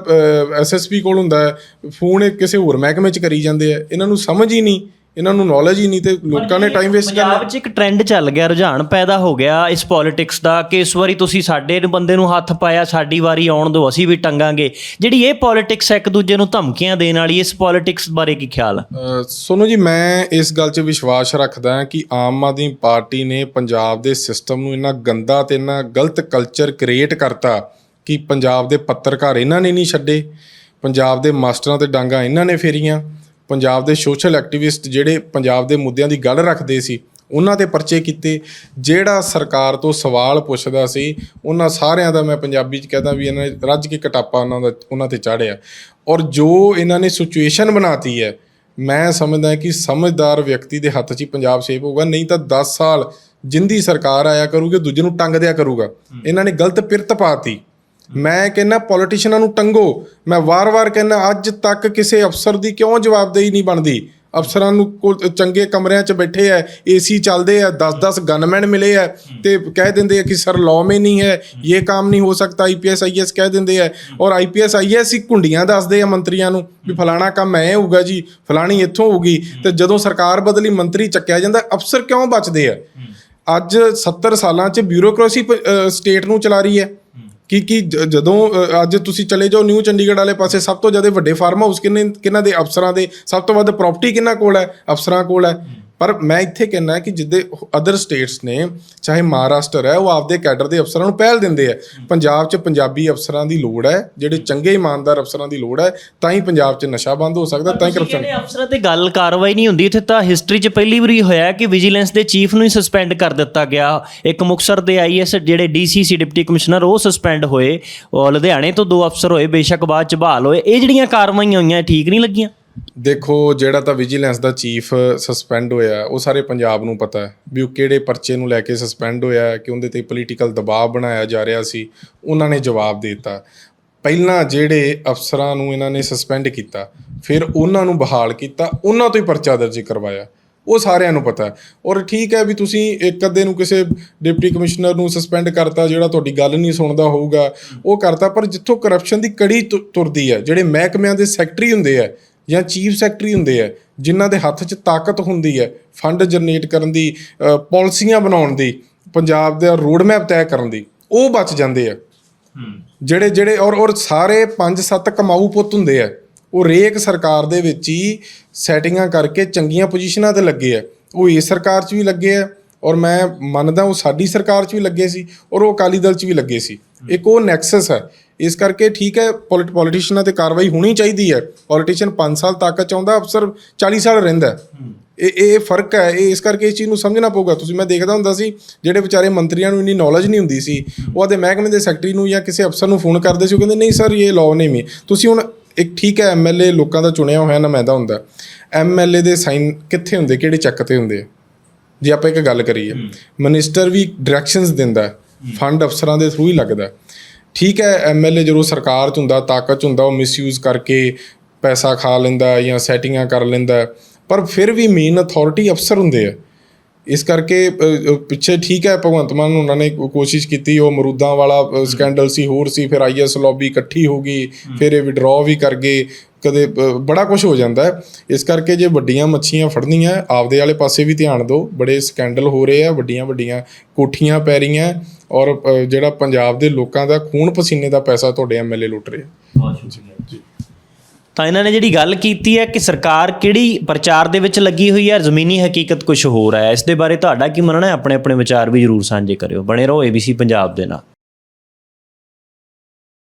B: ਐਸਐਸਪੀ ਕੋਲ ਹੁੰਦਾ ਹੈ, ਫੋਨ ਕਿਸੇ ਹੋਰ ਮਹਿਕਮੇ 'ਚ ਕਰੀ ਜਾਂਦੇ ਆ, ਇਹਨਾਂ ਨੂੰ ਸਮਝ ਹੀ ਨਹੀਂ। ਇਹਨਾਂ ਨੂੰ ਨੌਲੇਜ ਹੀ ਨਹੀਂ ਤੇ ਲੋਕਾਂ ਨੇ ਟਾਈਮ ਵੇਸਟ ਕਰਨਾ
A: ਪੰਜਾਬ 'ਚ ਇੱਕ ਟ੍ਰੈਂਡ ਚੱਲ ਗਿਆ ਰੁਝਾਨ ਪੈਦਾ ਹੋ ਗਿਆ ਇਸ ਪੋਲਿਟਿਕਸ ਦਾ ਕਿ ਇਸ ਵਾਰੀ ਤੁਸੀਂ ਸਾਡੇ ਬੰਦੇ ਨੂੰ ਹੱਥ ਪਾਇਆ ਸਾਡੀ ਵਾਰੀ ਆਉਣ ਦਿਓ ਅਸੀਂ ਵੀ ਟੰਗਾਂਗੇ। ਜਿਹੜੀ ਇਹ ਪੋਲਿਟਿਕਸ ਇੱਕ ਦੂਜੇ ਨੂੰ ਧਮਕੀਆਂ ਦੇਣ ਵਾਲੀ ਇਸ ਪੋਲਿਟਿਕਸ ਬਾਰੇ ਕੀ ਖਿਆਲ
B: ਸੋਨੂੰ ਜੀ ਮੈਂ ਇਸ ਗੱਲ 'ਚ ਵਿਸ਼ਵਾਸ ਰੱਖਦਾ ਹਾਂ ਕਿ ਆਮ ਆਦਮੀ ਪਾਰਟੀ ਨੇ ਪੰਜਾਬ ਦੇ ਸਿਸਟਮ ਨੂੰ ਇੰਨਾ ਗੰਦਾ ਤੇ ਇੰਨਾ ਗਲਤ ਕਲਚਰ ਕ੍ਰੀਏਟ ਕਰਤਾ ਕਿ ਪੰਜਾਬ ਦੇ ਪੱਤਰਕਾਰ ਇਹਨਾਂ ਨੇ ਨਹੀਂ ਛੱਡੇ ਪੰਜਾਬ ਦੇ ਮਾਸਟਰਾਂ ਤੇ ਡਾਂਗਾ ਇਹਨਾਂ ਨੇ ਫੇਰੀਆਂ। ਪੰਜਾਬ ਦੇ ਸੋਸ਼ਲ ਐਕਟਿਵਿਸਟ ਜਿਹੜੇ ਪੰਜਾਬ ਦੇ ਮੁੱਦਿਆਂ ਦੀ ਗੱਲ ਰੱਖਦੇ ਸੀ ਉਹਨਾਂ ਤੇ ਪਰਚੇ ਕੀਤੇ। ਜਿਹੜਾ ਸਰਕਾਰ ਤੋਂ ਸਵਾਲ ਪੁੱਛਦਾ ਸੀ ਉਹਨਾਂ ਸਾਰਿਆਂ ਦਾ ਮੈਂ ਪੰਜਾਬੀ ਚ ਕਹਦਾ ਵੀ ਇਹਨਾਂ ਨੇ ਰੱਜ ਕੇ ਕਟਾਪਾ ਉਹਨਾਂ ਦਾ ਉਹਨਾਂ ਤੇ ਚਾੜਿਆ। ਔਰ ਜੋ ਇਹਨਾਂ ਨੇ ਸਿਚੁਏਸ਼ਨ ਬਣਾਤੀ ਹੈ ਮੈਂ ਸਮਝਦਾ ਕਿ ਸਮਝਦਾਰ ਵਿਅਕਤੀ ਦੇ ਹੱਥ 'ਚ ਹੀ ਪੰਜਾਬ ਸੇਵ ਹੋਊਗਾ ਨਹੀਂ ਤਾਂ 10 ਸਾਲ ਜਿੰਦੀ ਸਰਕਾਰ ਆਇਆ ਕਰੂਗੀ ਦੂਜੇ ਨੂੰ ਟੰਗ ਦਿਆ ਕਰੂਗਾ। ਇਹਨਾਂ ਨੇ ਗਲਤ ਪਿਰਤ ਪਾਤੀ। ਮੈਂ ਕਹਿੰਨਾ ਪੋਲੀਟੀਸ਼ੀਅਨਾਂ ਨੂੰ ਟੰਗੋ। ਮੈਂ ਵਾਰ-ਵਾਰ ਕਹਿੰਨਾ ਅੱਜ ਤੱਕ ਕਿਸੇ ਅਫਸਰ ਦੀ ਕਿਉਂ ਜਵਾਬਦੇਹੀ ਨਹੀਂ ਬਣਦੀ? ਅਫਸਰਾਂ ਨੂੰ ਕੋਲ ਚੰਗੇ ਕਮਰਿਆਂ 'ਚ ਬੈਠੇ ਐ ਏਸੀ ਚੱਲਦੇ ਐ 10-10 ਗਨਮੈਨ ਮਿਲੇ ਐ ਤੇ ਕਹਿ ਦਿੰਦੇ ਆ ਕਿ ਸਰ ਲਾਅ ਮੇ ਨਹੀਂ ਹੈ ਇਹ ਕੰਮ ਨਹੀਂ ਹੋ ਸਕਦਾ ਆਈਪੀਐਸ ਆਈਐਸ ਕਹਿ ਦਿੰਦੇ ਐ ਔਰ ਆਈਪੀਐਸ ਆਈਐਸ ਹੀ ਕੁੰਡੀਆਂ ਦੱਸਦੇ ਆ ਮੰਤਰੀਆਂ ਨੂੰ ਵੀ ਫਲਾਣਾ ਕੰਮ ਐ ਹੋਊਗਾ ਜੀ ਫਲਾਣੀ ਇੱਥੋਂ ਹੋਊਗੀ ਤੇ ਜਦੋਂ ਸਰਕਾਰ ਬਦਲੀ ਮੰਤਰੀ ਚੱਕਿਆ ਜਾਂਦਾ ਅਫਸਰ ਕਿਉਂ ਬਚਦੇ ਆ ਅੱਜ 70 ਸਾਲਾਂ 'ਚ ਬਿਊਰੋਕ੍ਰੇਸੀ ਸਟੇਟ ਨੂੰ ਚਲਾ ਰਹੀ ਹੈ ਕਿ ਕਿ ਜ- ਜਦੋਂ ਅ, ਅੱਜ ਤੁਸੀਂ ਚਲੇ ਜਾਓ ਨਿਊ ਚੰਡੀਗੜ੍ਹ ਵਾਲੇ ਪਾਸੇ ਸਭ ਤੋਂ ਜ਼ਿਆਦਾ ਵੱਡੇ ਫਾਰਮ ਹਾਊਸ ਕਿੰਨੇ ਕਿਹਨਾਂ ਦੇ? ਅਫਸਰਾਂ ਦੇ। ਸਭ ਤੋਂ ਵੱਧ ਪ੍ਰਾਪਰਟੀ ਕਿਹਨਾਂ ਕੋਲ ਹੈ? ਅਫਸਰਾਂ ਕੋਲ ਹੈ। ਪਰ ਮੈਂ ਇੱਥੇ ਕਹਿੰਨਾ ਕਿ ਜਿੱਦੇ ਅਦਰ ਸਟੇਟਸ ਨੇ ਚਾਹੇ ਮਹਾਰਾਸ਼ਟਰ ਹੈ ਉਹ ਆਪਦੇ ਕੈਡਰ ਦੇ ਅਫਸਰਾਂ ਨੂੰ ਪਹਿਲ ਦਿੰਦੇ ਆ। ਪੰਜਾਬ 'ਚ ਪੰਜਾਬੀ ਅਫਸਰਾਂ ਦੀ ਲੋੜ ਹੈ ਜਿਹੜੇ ਚੰਗੇ ਇਮਾਨਦਾਰ ਅਫਸਰਾਂ ਦੀ ਲੋੜ ਹੈ ਤਾਂ ਹੀ ਪੰਜਾਬ 'ਚ ਨਸ਼ਾ ਬੰਦ ਹੋ ਸਕਦਾ ਤਾਂ ਹੀ ਕਰਪਸ਼ਨ
A: ਅਫਸਰਾਂ ਤੇ ਗੱਲ ਕਾਰਵਾਈ ਨਹੀਂ ਹੁੰਦੀ ਇੱਥੇ ਤਾਂ ਹਿਸਟਰੀ 'ਚ ਪਹਿਲੀ ਵਾਰੀ ਹੋਇਆ ਕਿ ਵਿਜੀਲੈਂਸ ਦੇ ਚੀਫ ਨੂੰ ਹੀ ਸਸਪੈਂਡ ਕਰ ਦਿੱਤਾ ਗਿਆ। ਇੱਕ ਮੁਕਸਰ ਦੇ ਆਈਐਸ ਜਿਹੜੇ ਡੀਸੀਸੀ ਡਿਪਟੀ ਕਮਿਸ਼ਨਰ ਉਹ ਸਸਪੈਂਡ ਹੋਏ ਉਹ ਲੁਧਿਆਣੇ ਤੋਂ ਦੋ ਅਫਸਰ ਹੋਏ ਬੇਸ਼ੱਕ ਬਾਅਦ ਚ ਬਹਾਲ ਹੋਏ। ਇਹ ਜਿਹੜੀਆਂ ਕਾਰਵਾਈਆਂ ਹੋਈਆਂ ਠੀਕ ਨਹੀਂ ਲੱਗੀਆਂ?
B: ਦੇਖੋ, ਜਿਹੜਾ ਤਾਂ ਵਿਜੀਲੈਂਸ ਦਾ ਚੀਫ ਸਸਪੈਂਡ ਹੋਇਆ, ਉਹ ਸਾਰੇ ਪੰਜਾਬ ਨੂੰ ਪਤਾ ਹੈ ਵੀ ਉਹ ਕਿਹੜੇ ਪਰਚੇ ਨੂੰ ਲੈ ਕੇ ਸਸਪੈਂਡ ਹੋਇਆ ਕਿ ਉਹਦੇ ਤੇ ਪੋਲੀਟੀਕਲ ਦਬਾਅ ਬਣਾਇਆ ਜਾ ਰਿਹਾ ਸੀ, ਉਹਨਾਂ ਨੇ ਜਵਾਬ ਦੇ ਦਿੱਤਾ। ਪਹਿਲਾਂ ਜਿਹੜੇ ਅਫਸਰਾਂ ਨੂੰ ਇਹਨਾਂ ਨੇ ਸਸਪੈਂਡ ਕੀਤਾ, ਫਿਰ ਉਹਨਾਂ ਨੂੰ ਬਹਾਲ ਕੀਤਾ, ਉਹਨਾਂ ਤੋਂ ਹੀ ਪਰਚਾ ਦਰਜ ਕਰਵਾਇਆ। ਉਹ ਸਾਰਿਆਂ ਨੂੰ ਪਤਾ ਹੈ। ਔਰ ਠੀਕ ਹੈ ਵੀ ਤੁਸੀਂ ਇੱਕ ਅੱਧੇ ਨੂੰ ਕਿਸੇ ਡਿਪਟੀ ਕਮਿਸ਼ਨਰ ਨੂੰ ਸਸਪੈਂਡ ਕਰਤਾ, ਜਿਹੜਾ ਤੁਹਾਡੀ ਗੱਲ ਨਹੀਂ ਸੁਣਦਾ ਹੋਊਗਾ, ਉਹ ਕਰਤਾ, ਪਰ ਜਿੱਥੋਂ ਕਰਪਸ਼ਨ ਦੀ ਕੜੀ ਤੁ- ਤੁਰਦੀ ਹੈ, ਜਿਹੜੇ ਮਹਿਕਮਿਆਂ ਦੇ ਸੈਕਟਰੀ ਹੁੰਦੇ ਆ ਜਾਂ ਚੀਫ ਸੈਕਟਰੀ ਹੁੰਦੇ ਆ ਜਿਨ੍ਹਾਂ ਦੇ ਹੱਥ 'ਚ ਤਾਕਤ ਹੁੰਦੀ ਹੈ ਫੰਡ ਜਨਰੇਟ ਕਰਨ ਦੀ ਪਾਲਿਸੀਆਂ ਬਣਾਉਣ ਦੀ ਪੰਜਾਬ ਦਾ ਰੋਡ ਮੈਪ ਤੈਅ ਕਰਨ ਦੀ ਉਹ ਬਚ ਜਾਂਦੇ ਆ। ਜਿਹੜੇ ਜਿਹੜੇ ਔਰ ਔਰ ਸਾਰੇ 5-7 ਕਮਾਊ ਪੁੱਤ ਹੁੰਦੇ ਆ ਉਹ ਰੇਕ ਸਰਕਾਰ ਦੇ ਵਿੱਚ ਹੀ ਸੈਟਿੰਗਾਂ ਕਰਕੇ ਚੰਗੀਆਂ ਪੋਜੀਸ਼ਨਾਂ ਤੇ ਲੱਗੇ ਆ। ਉਹ ਇਸ ਸਰਕਾਰ 'ਚ ਵੀ ਲੱਗੇ ਆ ਔਰ ਮੈਂ ਮੰਨਦਾ ਉਹ ਸਾਡੀ ਸਰਕਾਰ 'ਚ ਵੀ ਲੱਗੇ ਸੀ ਔਰ ਉਹ ਅਕਾਲੀ ਦਲ 'ਚ ਵੀ ਲੱਗੇ ਸੀ। ਇੱਕ ਉਹ ਨੈਕਸਸ ਹੈ ਇਸ ਕਰਕੇ ਠੀਕ ਹੈ ਪੋਲਿਟ ਪੋਲੀਟੀਸ਼ੀਅਨਾਂ ਤੇ ਕਾਰਵਾਈ ਹੋਣੀ ਚਾਹੀਦੀ ਹੈ। ਪੋਲੀਟੀਸ਼ੀਅਨ 5 ਸਾਲ ਤਾਕਤ ਚ ਆਉਂਦਾ ਅਫਸਰ 40 ਸਾਲ ਰਹਿੰਦਾ। ਇਹ ਇਹ ਫ਼ਰਕ ਹੈ ਇਹ ਇਸ ਕਰਕੇ ਇਸ ਚੀਜ਼ ਨੂੰ ਸਮਝਣਾ ਪਊਗਾ। ਤੁਸੀਂ ਮੈਂ ਦੇਖਦਾ ਹੁੰਦਾ ਸੀ ਜਿਹੜੇ ਵਿਚਾਰੇ ਮੰਤਰੀਆਂ ਨੂੰ ਇੰਨੀ ਨੌਲੇਜ ਨਹੀਂ ਹੁੰਦੀ ਸੀ ਉਹ ਆਦੇ ਮਹਿਕਮੇ ਦੇ ਸੈਕਟਰੀ ਨੂੰ ਜਾਂ ਕਿਸੇ ਅਫਸਰ ਨੂੰ ਫੋਨ ਕਰਦੇ ਸੀ ਉਹ ਕਹਿੰਦੇ ਨਹੀਂ ਸਰ ਇਹ ਲਾਅ ਨਹੀਂ ਮੀ ਤੁਸੀਂ ਹੁਣ ਇੱਕ ਠੀਕ ਹੈ ਐਮਐਲਏ ਲੋਕਾਂ ਦਾ ਚੁਣਿਆ ਹੋਇਆ ਨੁਮਾਇੰਦਾ ਹੁੰਦਾ ਐਮਐਲਏ ਦੇ ਸਾਈਨ ਕਿੱਥੇ ਹੁੰਦੇ ਕਿਹੜੇ ਚੱਕ ਤੇ ਹੁੰਦੇ ਜੇ ਆਪਾਂ ਇੱਕ ਗੱਲ ਕਰੀਏ ਮਿਨਿਸਟਰ ਵੀ ਡਾਇਰੈਕਸ਼ਨਸ ਦਿੰਦਾ ਫੰਡ ਅਫਸਰਾਂ ਦੇ ਥਰੂ ਹੀ ਲੱਗਦਾ। ਠੀਕ ਹੈ ਐਮਐਲਏ ਜਦੋਂ ਸਰਕਾਰ 'ਚ ਹੁੰਦਾ ਤਾਕਤ 'ਚ ਹੁੰਦਾ ਉਹ ਮਿਸਯੂਜ਼ ਕਰਕੇ ਪੈਸਾ ਖਾ ਲੈਂਦਾ ਜਾਂ ਸੈਟਿੰਗਾਂ ਕਰ ਲੈਂਦਾ ਪਰ ਫਿਰ ਵੀ ਮੇਨ ਅਥਾਰਟੀ ਅਫਸਰ ਹੁੰਦੇ ਆ। ਇਸ ਕਰਕੇ ਪਿੱਛੇ ਠੀਕ ਹੈ ਭਗਵੰਤ ਮਾਨ ਉਹਨਾਂ ਨੇ ਕੋਸ਼ਿਸ਼ ਕੀਤੀ ਉਹ ਅਮਰੂਦਾਂ ਵਾਲਾ ਸਕੈਂਡਲ ਸੀ ਹੋਰ ਸੀ ਫਿਰ ਆਈਐਸ ਲੌਬੀ ਇਕੱਠੀ ਹੋ ਗਈ ਫਿਰ ਇਹ ਵਿਡਰਾਅ ਵੀ ਕਰ ਗਏ। ਕਦੇ ਬੜਾ ਕੁਝ ਹੋ ਜਾਂਦਾ ਹੈ। ਇਸ ਕਰਕੇ ਜੇ ਵੱਡੀਆਂ ਮੱਛੀਆਂ ਫੜਨੀਆਂ ਆਪਦੇ ਵਾਲੇ ਪਾਸੇ ਵੀ ਧਿਆਨ ਦਿਓ। ਬੜੇ ਸਕੈਂਡਲ ਹੋ ਰਹੇ ਆ, ਵੱਡੀਆਂ ਵੱਡੀਆਂ ਕੋਠੀਆਂ ਪੈ ਰਹੀਆਂ ਔਰ ਜਿਹੜਾ ਪੰਜਾਬ ਦੇ ਲੋਕਾਂ ਦਾ ਖੂਨ ਪਸੀਨੇ ਦਾ ਪੈਸਾ ਤੁਹਾਡੇ ਐਮਐਲਏ ਲੁੱਟ ਰਹੇ ਆ
A: ਬਹੁਤ ਤਾਂ ਇਹਨਾਂ ਨੇ ਜਿਹੜੀ ਗੱਲ ਕੀਤੀ ਹੈ ਕਿ ਸਰਕਾਰ ਕਿਹੜੀ ਪ੍ਰਚਾਰ ਦੇ ਵਿੱਚ ਲੱਗੀ ਹੋਈ ਹੈ ਜ਼ਮੀਨੀ ਹਕੀਕਤ ਕੁਝ ਹੋਰ ਹੈ, ਇਸ ਦੇ ਬਾਰੇ ਤੁਹਾਡਾ ਕੀ ਮੰਨਣਾ ਹੈ? ਆਪਣੇ ਆਪਣੇ ਵਿਚਾਰ ਵੀ ਜਰੂਰ ਸਾਂਝੇ ਕਰਿਓ। ਬਣੇ ਰਹੋ ABC ਪੰਜਾਬ ਦੇ ਨਾਲ।